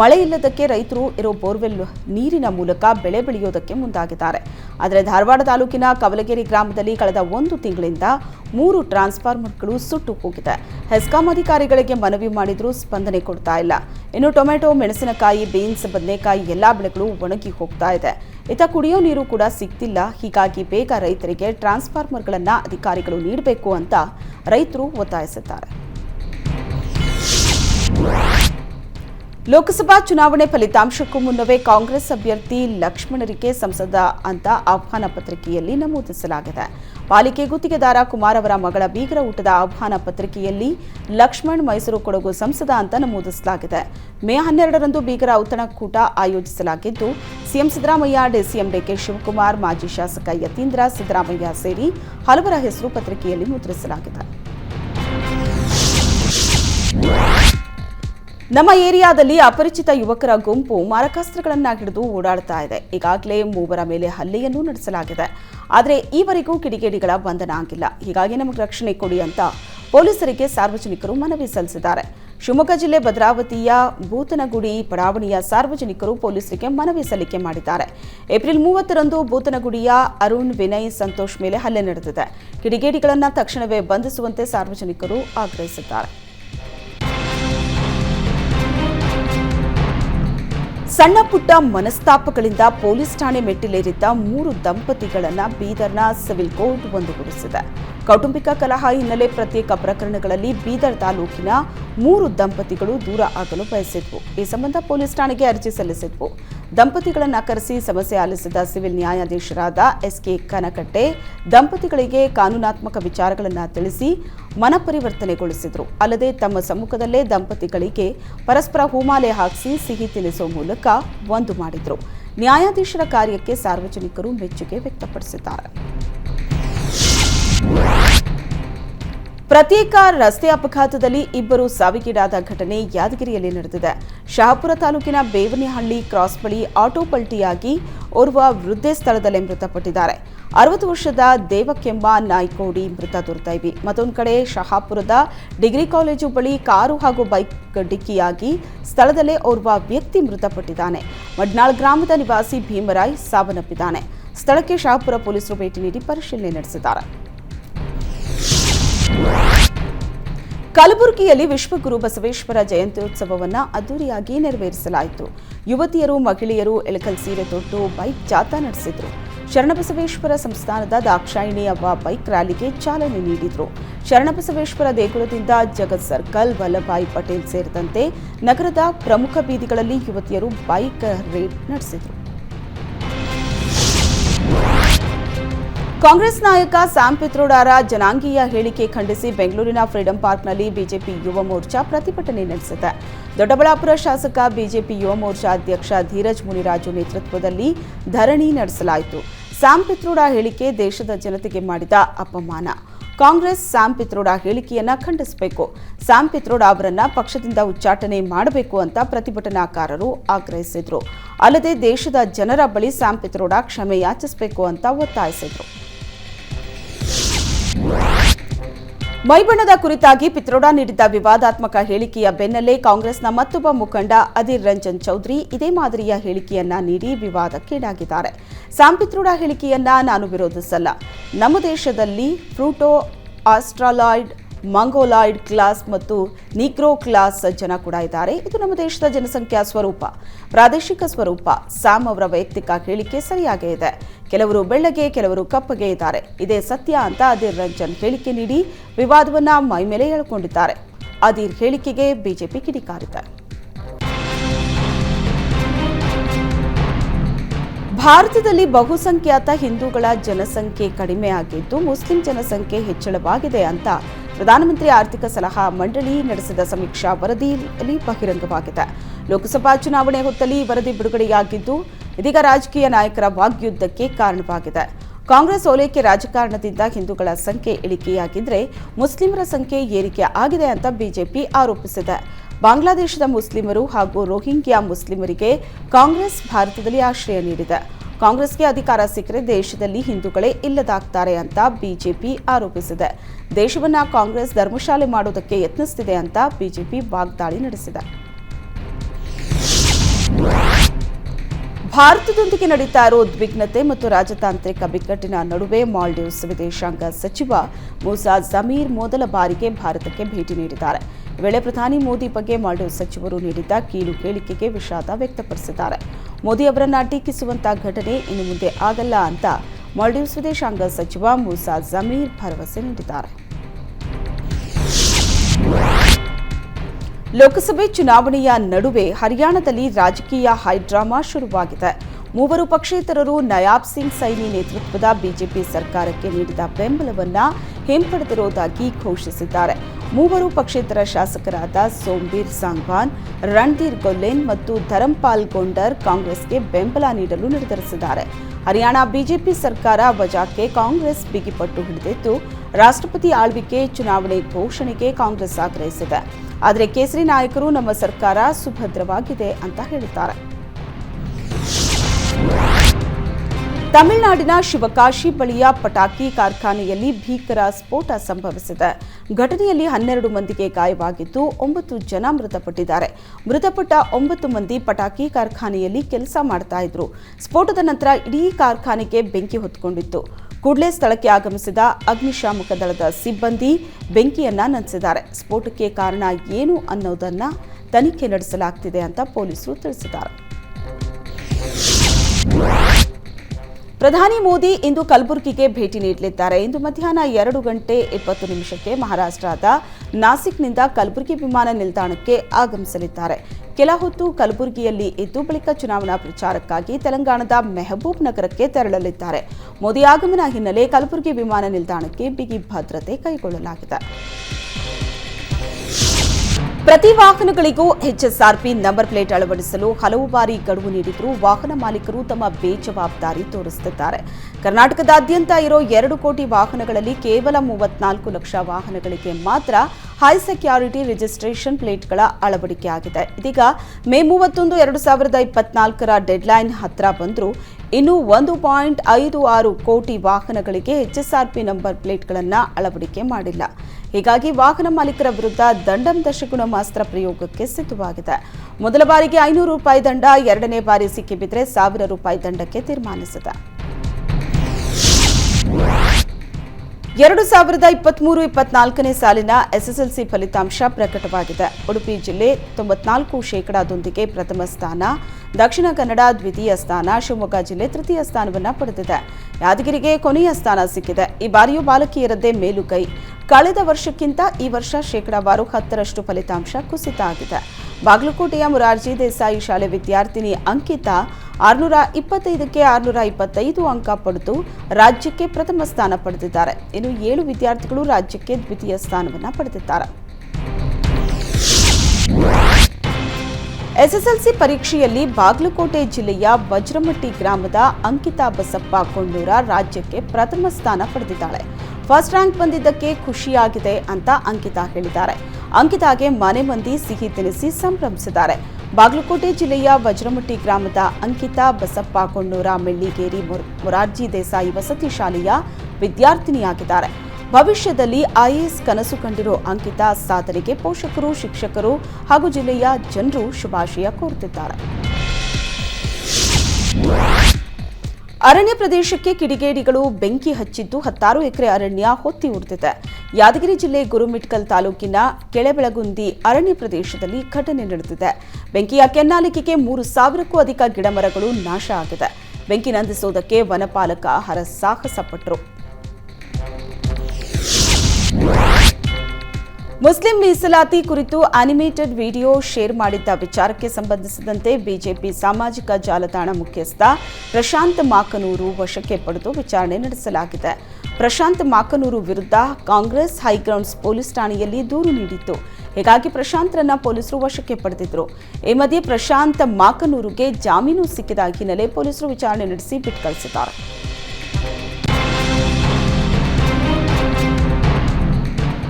ಮಳೆ ಇಲ್ಲದಕ್ಕೆ ರೈತರು ಇರೋ ಬೋರ್ವೆಲ್ ನೀರಿನ ಮೂಲಕ ಬೆಳೆ ಬೆಳೆಯೋದಕ್ಕೆ ಮುಂದಾಗಿದ್ದಾರೆ. ಆದರೆ ಧಾರವಾಡ ತಾಲೂಕಿನ ಕವಲಗೆರೆ ಗ್ರಾಮದಲ್ಲಿ ಕಳೆದ ಒಂದು ತಿಂಗಳಿಂದ ಮೂರು ಟ್ರಾನ್ಸ್ಫಾರ್ಮರ್ಗಳು ಸುಟ್ಟು ಹೋಗಿದೆ ಹೆಸ್ಕಾಂ ಅಧಿಕಾರಿಗಳಿಗೆ ಮನವಿ ಮಾಡಿದರೂ ಸ್ಪಂದನೆ ಕೊಡ್ತಾ ಇಲ್ಲ. ಇನ್ನು ಟೊಮೆಟೊ, ಮೆಣಸಿನಕಾಯಿ, ಬೀನ್ಸ್, ಬದನೆಕಾಯಿ ಎಲ್ಲ ಬೆಳೆಗಳು ಒಣಗಿ ಹೋಗ್ತಾ ಇದೆ. ಇತ ಕುಡಿಯೋ ನೀರು ಕೂಡ ಸಿಗ್ತಿಲ್ಲ. ಹೀಗಾಗಿ ಬೇಗ ರೈತರಿಗೆ ಟ್ರಾನ್ಸ್ಫಾರ್ಮರ್ಗಳನ್ನು ಅಧಿಕಾರಿಗಳು ನೀಡಬೇಕು ಅಂತ ರೈತರು ಒತ್ತಾಯಿಸಿದ್ದಾರೆ ಲೋಕಸಭಾ ಚುನಾವಣೆ ಫಲಿತಾಂಶಕ್ಕೂ ಮುನ್ನವೇ ಕಾಂಗ್ರೆಸ್ ಅಭ್ಯರ್ಥಿ ಲಕ್ಷ್ಮಣರಿಗೆ ಸಂಸದ ಅಂತ ಆಹ್ವಾನ ಪತ್ರಿಕೆಯಲ್ಲಿ ನಮೂದಿಸಲಾಗಿದೆ. ಪಾಲಿಕೆ ಗುತ್ತಿಗೆದಾರ ಕುಮಾರ್ ಅವರ ಮಗಳ ಬೀಗರ ಊಟದ ಆಹ್ವಾನ ಪತ್ರಿಕೆಯಲ್ಲಿ ಲಕ್ಷ್ಮಣ್ ಮೈಸೂರು ಕೊಡಗು ಸಂಸದ ಅಂತ ನಮೂದಿಸಲಾಗಿದೆ. ಮೇ ಹನ್ನೆರಡರಂದು ಬೀಗರ ಔತಣಕೂಟ ಆಯೋಜಿಸಲಾಗಿದ್ದು, CM Siddaramaiah, DCM DK Shivakumar, ಮಾಜಿ ಶಾಸಕ ಯತೀಂದ್ರ ಸಿದ್ದರಾಮಯ್ಯ ಸೇರಿ ಹಲವರ ಹೆಸರು ಪತ್ರಿಕೆಯಲ್ಲಿ ಮುದ್ರಿಸಲಾಗಿದೆ. ನಮ್ಮ ಏರಿಯಾದಲ್ಲಿ ಅಪರಿಚಿತ ಯುವಕರ ಗುಂಪು ಮಾರಕಾಸ್ತ್ರಗಳನ್ನ ಹಿಡಿದು ಓಡಾಡ್ತಾ ಇದೆ. ಈಗಾಗಲೇ ಮೂವರ ಮೇಲೆ ಹಲ್ಲೆಯನ್ನು ನಡೆಸಲಾಗಿದೆ. ಆದರೆ ಈವರೆಗೂ ಕಿಡಿಗೇಡಿಗಳ ಬಂಧನ ಆಗಿಲ್ಲ. ಹೀಗಾಗಿ ನಮಗೆ ರಕ್ಷಣೆ ಕೊಡಿ ಅಂತ ಪೊಲೀಸರಿಗೆ ಸಾರ್ವಜನಿಕರು ಮನವಿ ಸಲ್ಲಿಸಿದ್ದಾರೆ. ಶಿವಮೊಗ್ಗ ಜಿಲ್ಲೆ ಭದ್ರಾವತಿಯ ಭೂತನಗುಡಿ ಬಡಾವಣೆಯ ಸಾರ್ವಜನಿಕರು ಪೊಲೀಸರಿಗೆ ಮನವಿ ಸಲ್ಲಿಕೆ ಮಾಡಿದ್ದಾರೆ. ಏಪ್ರಿಲ್ ಮೂವತ್ತರಂದು ಭೂತನಗುಡಿಯ ಅರುಣ್ ವಿನಯ್ ಸಂತೋಷ್ ಮೇಲೆ ಹಲ್ಲೆ ನಡೆದಿದೆ. ಕಿಡಿಗೇಡಿಗಳನ್ನು ತಕ್ಷಣವೇ ಬಂಧಿಸುವಂತೆ ಸಾರ್ವಜನಿಕರು ಆಗ್ರಹಿಸಿದ್ದಾರೆ. ಸಣ್ಣ ಪುಟ್ಟ ಮನಸ್ತಾಪಗಳಿಂದ ಪೊಲೀಸ್ ಠಾಣೆ ಮೆಟ್ಟಿಲೇರಿದ್ದ ಮೂರು ದಂಪತಿಗಳನ್ನ ಬೀದರ್ನ ಸಿವಿಲ್ ಕೋರ್ಟ್ ಒಂದುಗೂಡಿಸಿದೆ. ಕೌಟುಂಬಿಕ ಕಲಹ ಹಿನ್ನೆಲೆ ಪ್ರತ್ಯೇಕ ಪ್ರಕರಣಗಳಲ್ಲಿ ಬೀದರ್ ತಾಲೂಕಿನ ಮೂರು ದಂಪತಿಗಳು ದೂರ ಆಗಲು ಬಯಸಿದ್ವು. ಈ ಸಂಬಂಧ ಪೊಲೀಸ್ ಠಾಣೆಗೆ ಅರ್ಜಿ ಸಲ್ಲಿಸಿದ್ವು. ದಂಪತಿಗಳನ್ನು ಕರೆಸಿ ಸಮಸ್ಯೆ ಆಲಿಸಿದ ಸಿವಿಲ್ ನ್ಯಾಯಾಧೀಶರಾದ ಎಸ್ಕೆ ಕನಕಟ್ಟೆ ದಂಪತಿಗಳಿಗೆ ಕಾನೂನಾತ್ಮಕ ವಿಚಾರಗಳನ್ನು ತಿಳಿಸಿ ಮನಪರಿವರ್ತನೆಗೊಳಿಸಿದರು ಅಲ್ಲದೆ ತಮ್ಮ ಸಮ್ಮುಖದಲ್ಲೇ ದಂಪತಿಗಳಿಗೆ ಪರಸ್ಪರ ಹೂಮಾಲೆ ಹಾಕಿಸಿ ಸಿಹಿ ತಿನ್ನಿಸುವ ಮೂಲಕ ಒಂದು ಮಾಡಿದರು. ನ್ಯಾಯಾಧೀಶರ ಕಾರ್ಯಕ್ಕೆ ಸಾರ್ವಜನಿಕರು ಮೆಚ್ಚುಗೆ ವ್ಯಕ್ತಪಡಿಸಿದ್ದಾರೆ. ಪ್ರತ್ಯೇಕ ರಸ್ತೆ ಅಪಘಾತದಲ್ಲಿ ಇಬ್ಬರು ಸಾವಿಗೀಡಾದ ಘಟನೆ ಯಾದಗಿರಿಯಲ್ಲಿ ನಡೆದಿದೆ. ಶಹಾಪುರ ತಾಲೂಕಿನ ಬೇವನಿಹಳ್ಳಿ ಕ್ರಾಸ್ ಬಳಿ ಆಟೋ ಪಲ್ಟಿಯಾಗಿ ಓರ್ವ ವೃದ್ಧೆ ಸ್ಥಳದಲ್ಲೇ ಮೃತಪಟ್ಟಿದ್ದಾರೆ. ಅರವತ್ತು ವರ್ಷದ ದೇವಕ್ಕೆಂಬ ನಾಯ್ಕೋಡಿ ಮೃತ ದುರ್ದೈವಿ. ಮತ್ತೊಂದು ಕಡೆ ಶಹಾಪುರದ ಡಿಗ್ರಿ ಕಾಲೇಜು ಬಳಿ ಕಾರು ಹಾಗೂ ಬೈಕ್ ಡಿಕ್ಕಿಯಾಗಿ ಸ್ಥಳದಲ್ಲೇ ಓರ್ವ ವ್ಯಕ್ತಿ ಮೃತಪಟ್ಟಿದ್ದಾನೆ. ಮಡ್ನಾಳ್ ಗ್ರಾಮದ ನಿವಾಸಿ ಭೀಮರಾಯ್ ಸಾವನ್ನಪ್ಪಿದ್ದಾನೆ. ಸ್ಥಳಕ್ಕೆ ಶಹಾಪುರ ಪೊಲೀಸರು ಭೇಟಿ ನೀಡಿ ಪರಿಶೀಲನೆ ನಡೆಸಿದ್ದಾರೆ. ಕಲಬುರಗಿಯಲ್ಲಿ ವಿಶ್ವಗುರು ಬಸವೇಶ್ವರ ಜಯಂತ್ಯೋತ್ಸವವನ್ನು ಅದ್ದೂರಿಯಾಗಿ ನೆರವೇರಿಸಲಾಯಿತು. ಯುವತಿಯರು, ಮಹಿಳೆಯರು ಎಳಕಲ್ ಸೀರೆ ತೊಟ್ಟು ಬೈಕ್ ಜಾಥಾ ನಡೆಸಿದರು. ಶರಣಬಸವೇಶ್ವರ ಸಂಸ್ಥಾನದ ದಾಕ್ಷಾಯಿಣಿ ಅವ್ವ ಬೈಕ್ ರ್ಯಾಲಿಗೆ ಚಾಲನೆ ನೀಡಿದರು. ಶರಣಬಸವೇಶ್ವರ ದೇಗುಲದಿಂದ ಜಗತ್ ಸರ್ಕಲ್, ವಲ್ಲಭಾಯಿ ಪಟೇಲ್ ಸೇರಿದಂತೆ ನಗರದ ಪ್ರಮುಖ ಬೀದಿಗಳಲ್ಲಿ ಯುವತಿಯರು ಬೈಕ್ ರೇಡ್ ನಡೆಸಿದರು. ಕಾಂಗ್ರೆಸ್ ನಾಯಕ ಸ್ಯಾಮ್ ಪಿತ್ರೋಡಾರ ಜನಾಂಗೀಯ ಹೇಳಿಕೆ ಖಂಡಿಸಿ ಬೆಂಗಳೂರಿನ ಫ್ರೀಡಂ ಪಾರ್ಕ್ನಲ್ಲಿ ಬಿಜೆಪಿ ಯುವ ಮೋರ್ಚಾ ಪ್ರತಿಭಟನೆ ನಡೆಸಿದೆ. ದೊಡ್ಡಬಳ್ಳಾಪುರ ಶಾಸಕ ಬಿಜೆಪಿ ಯುವ ಮೋರ್ಚಾ ಅಧ್ಯಕ್ಷ ಧೀರಜ್ ಮುನಿರಾಜು ನೇತೃತ್ವದಲ್ಲಿ ಧರಣಿ ನಡೆಸಲಾಯಿತು. ಸ್ಯಾಮ್ ಪಿತ್ರೋಡ ಹೇಳಿಕೆ ದೇಶದ ಜನತೆಗೆ ಮಾಡಿದ ಅಪಮಾನ. ಕಾಂಗ್ರೆಸ್ ಸ್ಯಾಮ್ ಪಿತ್ರೋಡ ಹೇಳಿಕೆಯನ್ನ ಖಂಡಿಸಬೇಕು. ಸ್ಯಾಮ್ ಪಿತ್ರೋಡ ಅವರನ್ನ ಪಕ್ಷದಿಂದ ಉಚ್ಚಾಟನೆ ಮಾಡಬೇಕು ಅಂತ ಪ್ರತಿಭಟನಾಕಾರರು ಆಗ್ರಹಿಸಿದ್ರು. ಅಲ್ಲದೆ ದೇಶದ ಜನರ ಬಳಿ ಸ್ಯಾಮ್ ಪಿತ್ರೋಡ ಕ್ಷಮೆ ಯಾಚಿಸಬೇಕು ಅಂತ ಒತ್ತಾಯಿಸಿದ್ರು. ಮೈಬಣ್ಣದ ಕುರಿತಾಗಿ ಪಿತ್ರೋಡಾ ನೀಡಿದ್ದ ವಿವಾದಾತ್ಮಕ ಹೇಳಿಕೆಯ ಬೆನ್ನಲ್ಲೇ ಕಾಂಗ್ರೆಸ್ನ ಮತ್ತೊಬ್ಬ ಮುಖಂಡ ಅಧೀರ್ ರಂಜನ್ ಚೌಧರಿ ಇದೇ ಮಾದರಿಯ ಹೇಳಿಕೆಯನ್ನ ನೀಡಿ ವಿವಾದಕ್ಕೀಡಾಗಿದ್ದಾರೆ ಸ್ಯಾಮ್ ಪಿತ್ರೋಡ ಹೇಳಿಕೆಯನ್ನ ನಾನು ವಿರೋಧಿಸಲ್ಲ. ನಮ್ಮ ದೇಶದಲ್ಲಿ ಫ್ರೂಟೋ, ಆಸ್ಟ್ರಾಲಾಯ್ಡ್ ಮಂಗೋಲಾಯ್ಡ್ ಕ್ಲಾಸ್ ಮತ್ತು ನಿಗ್ರೋ ಕ್ಲಾಸ್ ಜನ ಕೂಡ ಇದ್ದಾರೆ. ಇದು ನಮ್ಮ ದೇಶದ ಜನಸಂಖ್ಯಾ ಸ್ವರೂಪ. ಪ್ರಾದೇಶಿಕ ಸ್ವರೂಪ. ಸ್ಯಾಮ್ ಅವರ ವೈಯಕ್ತಿಕ ಹೇಳಿಕೆ ಸರಿಯಾಗೇ ಇದೆ. ಕೆಲವರು ಬೆಳ್ಳಗೆ, ಕೆಲವರು ಕಪ್ಪಗೆ ಇದ್ದಾರೆ. ಇದೇ ಸತ್ಯ ಅಂತ ಅಧೀರ್ ರಂಜನ್ ಹೇಳಿಕೆ ನೀಡಿ ವಿವಾದವನ್ನ ಮೈಮೇಲೆ ಎಳ್ಕೊಂಡಿದ್ದಾರೆ. ಅಧೀರ್ ಹೇಳಿಕೆಗೆ ಬಿಜೆಪಿ ಕಿಡಿಕಾರಿದೆ. ಭಾರತದಲ್ಲಿ ಬಹುಸಂಖ್ಯಾತ ಹಿಂದೂಗಳ ಜನಸಂಖ್ಯೆ ಕಡಿಮೆ ಆಗಿದ್ದು ಮುಸ್ಲಿಂ ಜನಸಂಖ್ಯೆ ಹೆಚ್ಚಳವಾಗಿದೆ ಅಂತ ಪ್ರಧಾನಮಂತ್ರಿ ಆರ್ಥಿಕ ಸಲಹಾ ಮಂಡಳಿ ನಡೆಸಿದ ಸಮೀಕ್ಷಾ ವರದಿಯಲ್ಲಿ ಬಹಿರಂಗವಾಗಿದೆ. ಲೋಕಸಭಾ ಚುನಾವಣೆ ಹೊತ್ತಲ್ಲಿ ವರದಿ ಬಿಡುಗಡೆಯಾಗಿದ್ದು, ಇದೀಗ ರಾಜಕೀಯ ನಾಯಕರ ವಾಗ್ಯುದ್ಧಕ್ಕೆ ಕಾರಣವಾಗಿದೆ. ಕಾಂಗ್ರೆಸ್ ಓಲೈಕೆ ರಾಜಕಾರಣದಿಂದ ಹಿಂದೂಗಳ ಸಂಖ್ಯೆ ಇಳಿಕೆಯಾಗಿದ್ರೆ ಮುಸ್ಲಿಮರ ಸಂಖ್ಯೆ ಏರಿಕೆ ಆಗಿದೆ ಅಂತ ಬಿಜೆಪಿ ಆರೋಪಿಸಿದೆ. ಬಾಂಗ್ಲಾದೇಶದ ಮುಸ್ಲಿಮರು ಹಾಗೂ ರೋಹಿಂಗ್ಯಾ ಮುಸ್ಲಿಮರಿಗೆ ಕಾಂಗ್ರೆಸ್ ಭಾರತದಲ್ಲಿ ಆಶ್ರಯ ನೀಡಿದೆ. ಕಾಂಗ್ರೆಸ್ಗೆ ಅಧಿಕಾರ ಸಿಕ್ಕರೆ ದೇಶದಲ್ಲಿ ಹಿಂದೂಗಳೇ ಇಲ್ಲದಾಗ್ತಾರೆ ಅಂತ ಬಿಜೆಪಿ ಆರೋಪಿಸಿದೆ. ದೇಶವನ್ನ ಕಾಂಗ್ರೆಸ್ ಧರ್ಮಶಾಲೆ ಮಾಡೋದಕ್ಕೆ ಯತ್ನಿಸುತ್ತಿದೆ ಅಂತ ಬಿಜೆಪಿ ವಾಗ್ದಾಳಿ ನಡೆಸಿದೆ. ಭಾರತದೊಂದಿಗೆ ನಡೀತಾ ಇರೋ ಉದ್ವಿಗ್ನತೆ ಮತ್ತು ರಾಜತಾಂತ್ರಿಕ ಬಿಕ್ಕಟ್ಟಿನ ನಡುವೆ ಮಾಲ್ಡೀವ್ಸ್ ವಿದೇಶಾಂಗ ಸಚಿವ ಮೂಸಾ ಜಮೀರ್ ಮೊದಲ ಬಾರಿಗೆ ಭಾರತಕ್ಕೆ ಭೇಟಿ ನೀಡಿದ್ದಾರೆ. ವೇಳೆ ಪ್ರಧಾನಿ ಮೋದಿ ಬಗ್ಗೆ ಮಾಲ್ಡೀವ್ ಸಚಿವರು ನೀಡಿದ್ದ ಕೀಳು ಹೇಳಿಕೆಗೆ ವಿಷಾದ ವ್ಯಕ್ತಪಡಿಸಿದ್ದಾರೆ. ಮೋದಿ ಅವರನ್ನ ಟೀಕಿಸುವಂತಹ ಘಟನೆ ಇನ್ನು ಮುಂದೆ ಆಗಲ್ಲ ಅಂತ ಮಾಲ್ಡೀವ್ಸ್ ವಿದೇಶಾಂಗ ಸಚಿವ ಮೂಸಾ ಜಮೀರ್ ಭರವಸೆ ನೀಡಿದ್ದಾರೆ. ಲೋಕಸಭೆ ಚುನಾವಣೆಯ ನಡುವೆ ಹರಿಯಾಣದಲ್ಲಿ ರಾಜಕೀಯ ಹೈಡ್ರಾಮಾ ಶುರುವಾಗಿದೆ. ಮೂವರು ಪಕ್ಷೇತರರು ನಯಾಬ್ ಸಿಂಗ್ ಸೈನಿ ನೇತೃತ್ವದ ಬಿಜೆಪಿ ಸರ್ಕಾರಕ್ಕೆ ನೀಡಿದ ಬೆಂಬಲವನ್ನ ಹಿಂಪಡೆದಿರುವುದಾಗಿ ಘೋಷಿಸಿದ್ದಾರೆ. ಮೂವರು ಪಕ್ಷೇತರ ಶಾಸಕರಾದ ಸೋಂಬೀರ್ ಸಾಂಗ್ವಾನ್, ರಣಧೀರ್ ಗೊಲ್ಲೆನ್ ಮತ್ತು ಧರಂಪಾಲ್ ಗೊಂಡರ್ ಕಾಂಗ್ರೆಸ್ಗೆ ಬೆಂಬಲ ನೀಡಲು ನಿರ್ಧರಿಸಿದ್ದಾರೆ. ಹರಿಯಾಣ ಬಿಜೆಪಿ ಸರ್ಕಾರ ವಜಾಕ್ಕೆ ಕಾಂಗ್ರೆಸ್ ಬಿಗಿಪಟ್ಟು ಹಿಡಿದಿದ್ದು, ರಾಷ್ಟ್ರಪತಿ ಆಳ್ವಿಕೆ, ಚುನಾವಣೆ ಘೋಷಣೆಗೆ ಕಾಂಗ್ರೆಸ್ ಆಗ್ರಹಿಸಿದೆ. ಆದರೆ ಕೇಸರಿ ನಾಯಕರು ನಮ್ಮ ಸರ್ಕಾರ ಸುಭದ್ರವಾಗಿದೆ ಅಂತ ಹೇಳಿದ್ದಾರೆ. ತಮಿಳುನಾಡಿನ ಶಿವಕಾಶಿ ಬಳಿಯ ಪಟಾಕಿ ಕಾರ್ಖಾನೆಯಲ್ಲಿ ಭೀಕರ ಸ್ಫೋಟ ಸಂಭವಿಸಿದೆ. ಘಟನೆಯಲ್ಲಿ ಹನ್ನೆರಡು ಮಂದಿಗೆ ಗಾಯವಾಗಿದ್ದು ಒಂಬತ್ತು ಜನ ಮೃತಪಟ್ಟಿದ್ದಾರೆ. ಮೃತಪಟ್ಟ ಒಂಬತ್ತು ಮಂದಿ ಪಟಾಕಿ ಕಾರ್ಖಾನೆಯಲ್ಲಿ ಕೆಲಸ ಮಾಡ್ತಾ ಇದ್ರು. ಸ್ಫೋಟದ ನಂತರ ಇಡೀ ಕಾರ್ಖಾನೆಗೆ ಬೆಂಕಿ ಹೊತ್ಕೊಂಡಿತ್ತು. ಕೂಡಲೇ ಸ್ಥಳಕ್ಕೆ ಆಗಮಿಸಿದ ಅಗ್ನಿಶಾಮಕ ದಳದ ಸಿಬ್ಬಂದಿ ಬೆಂಕಿಯನ್ನ ನಂದಿಸಿದ್ದಾರೆ. ಸ್ಫೋಟಕ್ಕೆ ಕಾರಣ ಏನು ಅನ್ನೋದನ್ನ ತನಿಖೆ ನಡೆಸಲಾಗ್ತಿದೆ ಅಂತ ಪೊಲೀಸರು ತಿಳಿಸಿದ್ದಾರೆ. ಪ್ರಧಾನಿ ಮೋದಿ ಇಂದು ಕಲಬುರಗಿಗೆ ಭೇಟಿ ನೀಡಲಿದ್ದಾರೆ. ಇಂದು ಮಧ್ಯಾಹ್ನ ಎರಡು ಗಂಟೆ ಇಪ್ಪತ್ತು ನಿಮಿಷಕ್ಕೆ ಮಹಾರಾಷ್ಟ್ರದ ನಾಸಿಕ್ನಿಂದ ಕಲಬುರಗಿ ವಿಮಾನ ನಿಲ್ದಾಣಕ್ಕೆ ಆಗಮಿಸಲಿದ್ದಾರೆ. ಕೆಲ ಹೊತ್ತು ಕಲಬುರಗಿಯಲ್ಲಿ ಇದ್ದು ಬಳಿಕ ಚುನಾವಣಾ ಪ್ರಚಾರಕ್ಕಾಗಿ ತೆಲಂಗಾಣದ ಮೆಹಬೂಬ್ ನಗರಕ್ಕೆ ತೆರಳಲಿದ್ದಾರೆ. ಮೋದಿ ಆಗಮನ ಹಿನ್ನೆಲೆ ಕಲಬುರಗಿ ವಿಮಾನ ನಿಲ್ದಾಣಕ್ಕೆ ಬಿಗಿ ಭದ್ರತೆ ಕೈಗೊಳ್ಳಲಾಗಿದೆ. ಪ್ರತಿ ವಾಹನಗಳಿಗೂ ಎಚ್ಎಸ್ಆರ್ಪಿ ನಂಬರ್ ಪ್ಲೇಟ್ ಅಳವಡಿಸಲು ಹಲವು ಬಾರಿ ಗಡುವು ನೀಡಿದ್ರೂ ವಾಹನ ಮಾಲೀಕರು ತಮ್ಮ ಬೇಜವಾಬ್ದಾರಿ ತೋರಿಸುತ್ತಿದ್ದಾರೆ. ಕರ್ನಾಟಕದಾದ್ಯಂತ ಇರೋ ಎರಡು ಕೋಟಿ ವಾಹನಗಳಲ್ಲಿ ಕೇವಲ ಮೂವತ್ನಾಲ್ಕು ಲಕ್ಷ ವಾಹನಗಳಿಗೆ ಮಾತ್ರ ಹೈ ಸೆಕ್ಯೂರಿಟಿ ರಿಜಿಸ್ಟ್ರೇಷನ್ ಪ್ಲೇಟ್ಗಳ ಅಳವಡಿಕೆ ಆಗಿದೆ. ಇದೀಗ ಮೇ ಮೂವತ್ತೊಂದು ಎರಡು ಸಾವಿರದ ಇಪ್ಪತ್ನಾಲ್ಕರ ಡೆಡ್ಲೈನ್ ಹತ್ತಿರ ಬಂದರೂ ಇನ್ನು ಒಂದು ಪಾಯಿಂಟ್ ಐದು ಆರು ಕೋಟಿ ವಾಹನಗಳಿಗೆ ಎಚ್ಎಸ್ಆರ್ಪಿ ನಂಬರ್ ಪ್ಲೇಟ್ಗಳನ್ನು ಅಳವಡಿಕೆ ಮಾಡಿಲ್ಲ. ಹೀಗಾಗಿ ವಾಹನ ಮಾಲೀಕರ ವಿರುದ್ಧ ದಂಡಂ ದಶಗುಣಮಾಸ್ತ್ರ ಪ್ರಯೋಗಕ್ಕೆ ಸಿದ್ಧವಾಗಿದೆ. ಮೊದಲ ಬಾರಿಗೆ ಐನೂರು ರೂಪಾಯಿ ದಂಡ, ಎರಡನೇ ಬಾರಿ ಸಿಕ್ಕಿಬಿದ್ರೆ ಸಾವಿರ ರೂಪಾಯಿ ದಂಡಕ್ಕೆ ತೀರ್ಮಾನಿಸಿದೆ. ಎರಡು ಸಾವಿರದ ಇಪ್ಪತ್ಮೂರು ಇಪ್ಪತ್ನಾಲ್ಕನೇ ಸಾಲಿನ ಎಸ್ಎಸ್ಎಲ್ಸಿ ಫಲಿತಾಂಶ ಪ್ರಕಟವಾಗಿದೆ. ಉಡುಪಿ ಜಿಲ್ಲೆ ತೊಂಬತ್ನಾಲ್ಕು ಶೇಕಡಾದೊಂದಿಗೆ ಪ್ರಥಮ ಸ್ಥಾನ, ದಕ್ಷಿಣ ಕನ್ನಡ ದ್ವಿತೀಯ ಸ್ಥಾನ, ಶಿವಮೊಗ್ಗ ಜಿಲ್ಲೆ ತೃತೀಯ ಸ್ಥಾನವನ್ನು ಪಡೆದಿದೆ. ಯಾದಗಿರಿಗೆ ಕೊನೆಯ ಸ್ಥಾನ ಸಿಕ್ಕಿದೆ. ಈ ಬಾರಿಯೂ ಬಾಲಕಿಯರದ್ದೇ ಮೇಲುಗೈ ಕಳೆದ ವರ್ಷಕ್ಕಿಂತ ಈ ವರ್ಷ ಶೇಕಡಾವಾರು ಹತ್ತರಷ್ಟು ಫಲಿತಾಂಶ ಕುಸಿತ ಆಗಿದೆ. ಬಾಗಲಕೋಟೆಯ ಮುರಾರ್ಜಿ ದೇಸಾಯಿ ಶಾಲೆ ವಿದ್ಯಾರ್ಥಿನಿ ಅಂಕಿತಾ ಆರುನೂರ ಇಪ್ಪತ್ತೈದಕ್ಕೆ ಆರುನೂರ ಇಪ್ಪತ್ತೈದು ಅಂಕ ಪಡೆದು ರಾಜ್ಯಕ್ಕೆ ಪ್ರಥಮ ಸ್ಥಾನ ಪಡೆದಿದ್ದಾರೆ. ಇನ್ನು ಏಳು ವಿದ್ಯಾರ್ಥಿಗಳು ರಾಜ್ಯಕ್ಕೆ ದ್ವಿತೀಯ ಸ್ಥಾನವನ್ನು ಪಡೆದಿದ್ದಾರೆ. ಎಸ್ಎಸ್ಎಲ್ಸಿ ಪರೀಕ್ಷೆಯಲ್ಲಿ ಬಾಗಲಕೋಟೆ ಜಿಲ್ಲೆಯ ವಜ್ರಮಟ್ಟಿ ಗ್ರಾಮದ ಅಂಕಿತಾ ಬಸಪ್ಪ ಕೊಂಡೂರ ರಾಜ್ಯಕ್ಕೆ ಪ್ರಥಮ ಸ್ಥಾನ ಪಡೆದಿದ್ದಾಳೆ. ಫಸ್ಟ್ ರ್ಯಾಂಕ್ ಬಂದಿದ್ದಕ್ಕೆ ಖುಷಿಯಾಗಿದೆ ಅಂತ ಅಂಕಿತಾ ಹೇಳಿದ್ದಾರೆ. ಅಂಕಿತಾಗೆ ಮನೆ ಮಂದಿ ಸಿಹಿ ತಿನಿಸಿ ಸಂಭ್ರಮಿಸಿದ್ದಾರೆ. ಬಾಗಲಕೋಟೆ ಜಿಲ್ಲೆಯ ವಜ್ರಮಟ್ಟಿ ಗ್ರಾಮದ ಅಂಕಿತಾ ಬಸಪ್ಪ ಕೊಂಡೂರ ಮೆಳ್ಳಿಗೇರಿ ಮೊರ್- ಮೊರಾರ್ಜಿ ದೇಸಾಯಿ ವಸತಿ ಶಾಲೆಯ ವಿದ್ಯಾರ್ಥಿನಿಯಾಗಿದ್ದಾರೆ. ಭವಿಷ್ಯದಲ್ಲಿ ಐಎಎಸ್ ಕನಸು ಕಂಡಿರೋ ಅಂಕಿತಾ ಸಾಧನೆಗೆ ಪೋಷಕರು, ಶಿಕ್ಷಕರು ಹಾಗೂ ಜಿಲ್ಲೆಯ ಜನರು ಶುಭಾಶಯ ಕೋರುತ್ತಿದ್ದಾರೆ. ಅರಣ್ಯ ಪ್ರದೇಶಕ್ಕೆ ಕಿಡಿಗೇಡಿಗಳು ಬೆಂಕಿ ಹಚ್ಚಿದ್ದು ಹತ್ತಾರು ಎಕರೆ ಅರಣ್ಯ ಹೊತ್ತಿ ಉರಿದಿದೆ. ಯಾದಗಿರಿ ಜಿಲ್ಲೆ ಗುರುಮಿಟ್ಕಲ್ ತಾಲೂಕಿನ ಕೆಳೆಬೆಳಗುಂದಿ ಅರಣ್ಯ ಪ್ರದೇಶದಲ್ಲಿ ಘಟನೆ ನಡೆದಿದೆ. ಬೆಂಕಿಯ ಕೆನ್ನಾಲಿಕೆಗೆ ಮೂರು ಸಾವಿರಕ್ಕೂ ಅಧಿಕ ಗಿಡಮರಗಳು ನಾಶ ಆಗಿದೆ. ಬೆಂಕಿ ನಂದಿಸುವುದಕ್ಕೆ ವನಪಾಲಕ ಹರಸಾಹಸ ಪಟ್ಟರು ಮುಸ್ಲಿಂ ಮೀಸಲಾತಿ ಕುರಿತು ಅನಿಮೇಟೆಡ್ ವಿಡಿಯೋ ಶೇರ್ ಮಾಡಿದ್ದ ವಿಚಾರಕ್ಕೆ ಸಂಬಂಧಿಸಿದಂತೆ ಬಿಜೆಪಿ ಸಾಮಾಜಿಕ ಜಾಲತಾಣ ಮುಖ್ಯಸ್ಥ ಪ್ರಶಾಂತ್ ಮಾಕನೂರು ವಶಕ್ಕೆ ಪಡೆದು ವಿಚಾರಣೆ ನಡೆಸಲಾಗಿದೆ. ಪ್ರಶಾಂತ್ ಮಾಕನೂರು ವಿರುದ್ಧ ಕಾಂಗ್ರೆಸ್, ಹೈಗ್ರೌಂಡ್ಸ್ ಪೊಲೀಸ್ ಠಾಣೆಯಲ್ಲಿ ದೂರು ನೀಡಿತ್ತು. ಹೀಗಾಗಿ ಪ್ರಶಾಂತ್ರನ್ನ ಪೊಲೀಸರು ವಶಕ್ಕೆ ಪಡೆದಿದ್ರು. ಈ ಮಧ್ಯೆ ಪ್ರಶಾಂತ್ ಮಾಕನೂರುಗೆ ಜಾಮೀನು ಸಿಕ್ಕಿದ ಹಿನ್ನೆಲೆ ಪೊಲೀಸರು ವಿಚಾರಣೆ ನಡೆಸಿ ಬಿಟ್ಟು ಕಳಿಸಿದ್ದಾರೆ.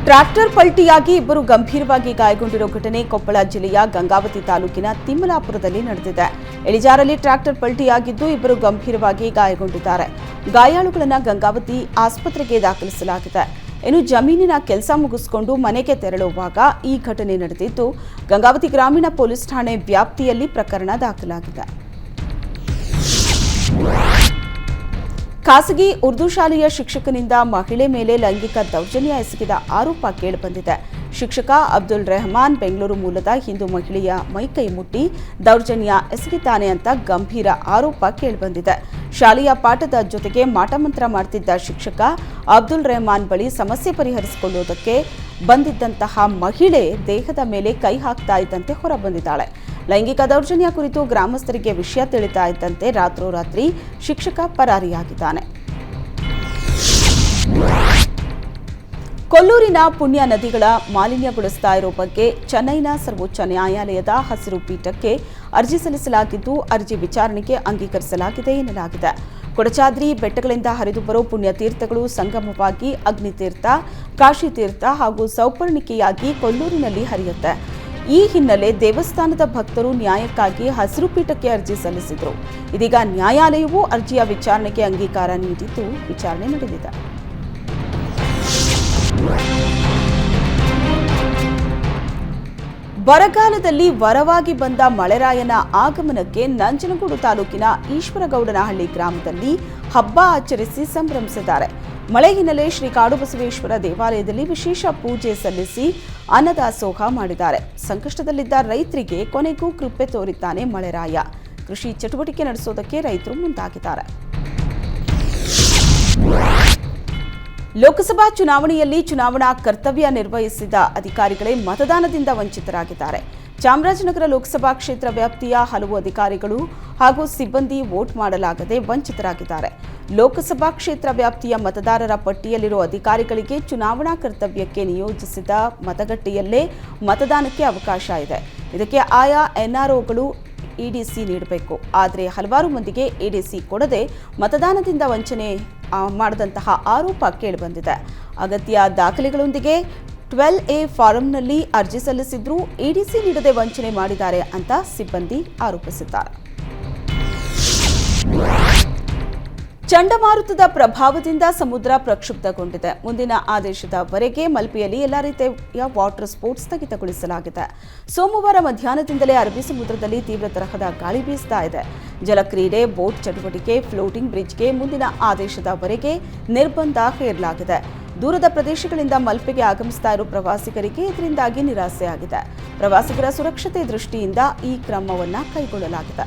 ಟ್ರ್ಯಾಕ್ಟರ್ ಪಲ್ಟಿಯಾಗಿ ಇಬ್ಬರು ಗಂಭೀರವಾಗಿ ಗಾಯಗೊಂಡಿರುವ ಘಟನೆ ಕೊಪ್ಪಳ ಜಿಲ್ಲೆಯ ಗಂಗಾವತಿ ತಾಲೂಕಿನ ತಿಮ್ಮಲಾಪುರದಲ್ಲಿ ನಡೆದಿದೆ. ಇಳಿಜಾರಲ್ಲಿ ಟ್ರ್ಯಾಕ್ಟರ್ ಪಲ್ಟಿಯಾಗಿದ್ದು ಇಬ್ಬರು ಗಂಭೀರವಾಗಿ ಗಾಯಗೊಂಡಿದ್ದಾರೆ. ಗಾಯಾಳುಗಳನ್ನು ಗಂಗಾವತಿ ಆಸ್ಪತ್ರೆಗೆ ದಾಖಲಿಸಲಾಗಿದೆ. ಇನ್ನು ಜಮೀನಿನ ಕೆಲಸ ಮುಗಿಸಿಕೊಂಡು ಮನೆಗೆ ತೆರಳುವಾಗ ಈ ಘಟನೆ ನಡೆದಿದ್ದು, ಗಂಗಾವತಿ ಗ್ರಾಮೀಣ ಪೊಲೀಸ್ ಠಾಣೆ ವ್ಯಾಪ್ತಿಯಲ್ಲಿ ಪ್ರಕರಣ ದಾಖಲಾಗಿದೆ. ಖಾಸಗಿ ಉರ್ದು ಶಾಲೆಯ ಶಿಕ್ಷಕನಿಂದ ಮಹಿಳೆ ಮೇಲೆ ಲೈಂಗಿಕ ದೌರ್ಜನ್ಯ ಎಸಗಿದ ಆರೋಪ ಕೇಳಿಬಂದಿದೆ ಶಿಕ್ಷಕ ಅಬ್ದುಲ್ ರೆಹಮಾನ್ ಬೆಂಗಳೂರು ಮೂಲದ ಹಿಂದೂ ಮಹಿಳೆಯ ಮೈಕೈ ಮುಟ್ಟಿ ದೌರ್ಜನ್ಯ ಎಸಗಿದ್ದಾನೆ ಅಂತ ಗಂಭೀರ ಆರೋಪ ಕೇಳಿಬಂದಿದೆ. ಶಾಲೆಯ ಪಾಠದ ಜೊತೆಗೆ ಮಾಟಮಂತ್ರ ಮಾಡ್ತಿದ್ದ ಶಿಕ್ಷಕ ಅಬ್ದುಲ್ ರೆಹಮಾನ್ ಬಳಿ ಸಮಸ್ಯೆ ಪರಿಹರಿಸಿಕೊಳ್ಳುವುದಕ್ಕೆ ಬಂದಿದ್ದಂತಹ ಮಹಿಳೆ ದೇಹದ ಮೇಲೆ ಕೈ ಹಾಕ್ತಾ ಇದ್ದಂತೆ ಹೊರಬಂದಿದ್ದಾಳೆ. ಲೈಂಗಿಕ ದೌರ್ಜನ್ಯ ಕುರಿತು ಗ್ರಾಮಸ್ಥರಿಗೆ ವಿಷಯ ತಿಳಿತಾ ಇದ್ದಂತೆ ರಾತ್ರೋರಾತ್ರಿ ಶಿಕ್ಷಕ ಪರಾರಿಯಾಗಿದ್ದಾನೆ. ಕೊಲ್ಲೂರಿನ ಪುಣ್ಯ ನದಿಗಳ ಮಾಲಿನ್ಯಗೊಳಿಸ್ತಾ ಇರೋ ಬಗ್ಗೆ ಚೆನ್ನೈನ ಸರ್ವೋಚ್ಚ ನ್ಯಾಯಾಲಯದ ಹಸಿರು ಪೀಠಕ್ಕೆ ಅರ್ಜಿ ಸಲ್ಲಿಸಲಾಗಿದ್ದು, ಅರ್ಜಿ ವಿಚಾರಣೆಗೆ ಅಂಗೀಕರಿಸಲಾಗಿದೆ ಎನ್ನಲಾಗಿದೆ. ಕೊಡಚಾದ್ರಿ ಬೆಟ್ಟಗಳಿಂದ ಹರಿದು ಬರೋ ಪುಣ್ಯತೀರ್ಥಗಳು ಸಂಗಮವಾಗಿ ಅಗ್ನಿತೀರ್ಥ, ಕಾಶಿತೀರ್ಥ ಹಾಗೂ ಸೌಪರ್ಣಿಕೆಯಾಗಿ ಕೊಲ್ಲೂರಿನಲ್ಲಿ ಹರಿಯುತ್ತೆ. ಈ ಹಿನ್ನೆಲೆ ದೇವಸ್ಥಾನದ ಭಕ್ತರು ನ್ಯಾಯಕ್ಕಾಗಿ ಹಸಿರು ಪೀಠಕ್ಕೆ ಅರ್ಜಿ ಸಲ್ಲಿಸಿದರು. ಇದೀಗ ನ್ಯಾಯಾಲಯವು ಅರ್ಜಿಯ ವಿಚಾರಣೆಗೆ ಅಂಗೀಕಾರ ನೀಡಿದ್ದು ವಿಚಾರಣೆ ನಡೆದಿದೆ. ಬರಗಾಲದಲ್ಲಿ ವರವಾಗಿ ಬಂದ ಮಳೆರಾಯನ ಆಗಮನಕ್ಕೆ ನಂಜನಗೂಡು ತಾಲೂಕಿನ ಈಶ್ವರಗೌಡನಹಳ್ಳಿ ಗ್ರಾಮದಲ್ಲಿ ಹಬ್ಬ ಆಚರಿಸಿ ಸಂಭ್ರಮಿಸಿದ್ದಾರೆ. ಮಳೆ ಹಿನ್ನೆಲೆ ಶ್ರೀ ಕಾಡುಬಸವೇಶ್ವರ ದೇವಾಲಯದಲ್ಲಿ ವಿಶೇಷ ಪೂಜೆ ಸಲ್ಲಿಸಿ ಅನ್ನದಾಸೋಹ ಮಾಡಿದ್ದಾರೆ. ಸಂಕಷ್ಟದಲ್ಲಿದ್ದ ರೈತರಿಗೆ ಕೊನೆಗೂ ಕೃಪೆ ತೋರಿದ್ದಾನೆ ಮಳೆರಾಯ. ಕೃಷಿ ಚಟುವಟಿಕೆ ನಡೆಸೋದಕ್ಕೆ ರೈತರು ಮುಂದಾಗಿದ್ದಾರೆ. ಲೋಕಸಭಾ ಚುನಾವಣೆಯಲ್ಲಿ ಚುನಾವಣಾ ಕರ್ತವ್ಯ ನಿರ್ವಹಿಸಿದ ಅಧಿಕಾರಿಗಳೇ ಮತದಾನದಿಂದ ವಂಚಿತರಾಗಿದ್ದಾರೆ. ಚಾಮರಾಜನಗರ ಲೋಕಸಭಾ ಕ್ಷೇತ್ರ ವ್ಯಾಪ್ತಿಯ ಹಲವು ಅಧಿಕಾರಿಗಳು ಹಾಗೂ ಸಿಬ್ಬಂದಿ ವೋಟ್ ಮಾಡಲಾಗದೆ ವಂಚಿತರಾಗಿದ್ದಾರೆ. ಲೋಕಸಭಾ ಕ್ಷೇತ್ರ ವ್ಯಾಪ್ತಿಯ ಮತದಾರರ ಪಟ್ಟಿಯಲ್ಲಿರುವ ಅಧಿಕಾರಿಗಳಿಗೆ ಚುನಾವಣಾ ಕರ್ತವ್ಯಕ್ಕೆ ನಿಯೋಜಿಸಿದ ಮತಗಟ್ಟೆಯಲ್ಲೇ ಮತದಾನಕ್ಕೆ ಅವಕಾಶ ಇದೆ. ಇದಕ್ಕೆ ಆಯಾ ಎನ್ಆರ್ಒಗಳು ಇಡಿಸಿ ನೀಡಬೇಕು. ಆದರೆ ಹಲವಾರು ಮಂದಿಗೆ ಇಡಿಸಿ ಕೊಡದೆ ಮತದಾನದಿಂದ ವಂಚನೆ ಮಾಡಿದಂತಹ ಆರೋಪ ಕೇಳಿಬಂದಿದೆ. ಅಗತ್ಯ ದಾಖಲೆಗಳೊಂದಿಗೆ ಟ್ವೆಲ್ ಎ ಫಾರಂನಲ್ಲಿ ಅರ್ಜಿ ಸಲ್ಲಿಸಿದ್ರೂ ಇಡಿಸಿ ನೀಡದೆ ವಂಚನೆ ಮಾಡಿದ್ದಾರೆ ಅಂತ ಸಿಬ್ಬಂದಿ ಆರೋಪಿಸಿದ್ದಾರೆ. ಚಂಡಮಾರುತದ ಪ್ರಭಾವದಿಂದ ಸಮುದ್ರ ಪ್ರಕ್ಷುಬ್ಧಗೊಂಡಿದೆ. ಮುಂದಿನ ಆದೇಶದವರೆಗೆ ಮಲ್ಪೆಯಲ್ಲಿ ಎಲ್ಲ ರೀತಿಯ ವಾಟರ್ ಸ್ಪೋರ್ಟ್ಸ್ ಸ್ಥಗಿತಗೊಳಿಸಲಾಗಿದೆ. ಸೋಮವಾರ ಮಧ್ಯಾಹ್ನದಿಂದಲೇ ಅರಬ್ಬಿ ಸಮುದ್ರದಲ್ಲಿ ತೀವ್ರ ತರಹದ ಗಾಳಿ ಬೀಸ್ತಾ ಇದೆ. ಜಲಕ್ರೀಡೆ, ಬೋಟ್ ಚಟುವಟಿಕೆ, ಫ್ಲೋಟಿಂಗ್ ಬ್ರಿಡ್ಜ್ಗೆ ಮುಂದಿನ ಆದೇಶದವರೆಗೆ ನಿರ್ಬಂಧ ಹೇರಲಾಗಿದೆ. ದೂರದ ಪ್ರದೇಶಗಳಿಂದ ಮಲ್ಪೆಗೆ ಆಗಮಿಸ್ತಾ ಇರೋ ಪ್ರವಾಸಿಗರಿಗೆ ಇದರಿಂದಾಗಿ ನಿರಾಸೆಯಾಗಿದೆ. ಪ್ರವಾಸಿಗರ ಸುರಕ್ಷತೆ ದೃಷ್ಟಿಯಿಂದ ಈ ಕ್ರಮವನ್ನು ಕೈಗೊಳ್ಳಲಾಗಿದೆ.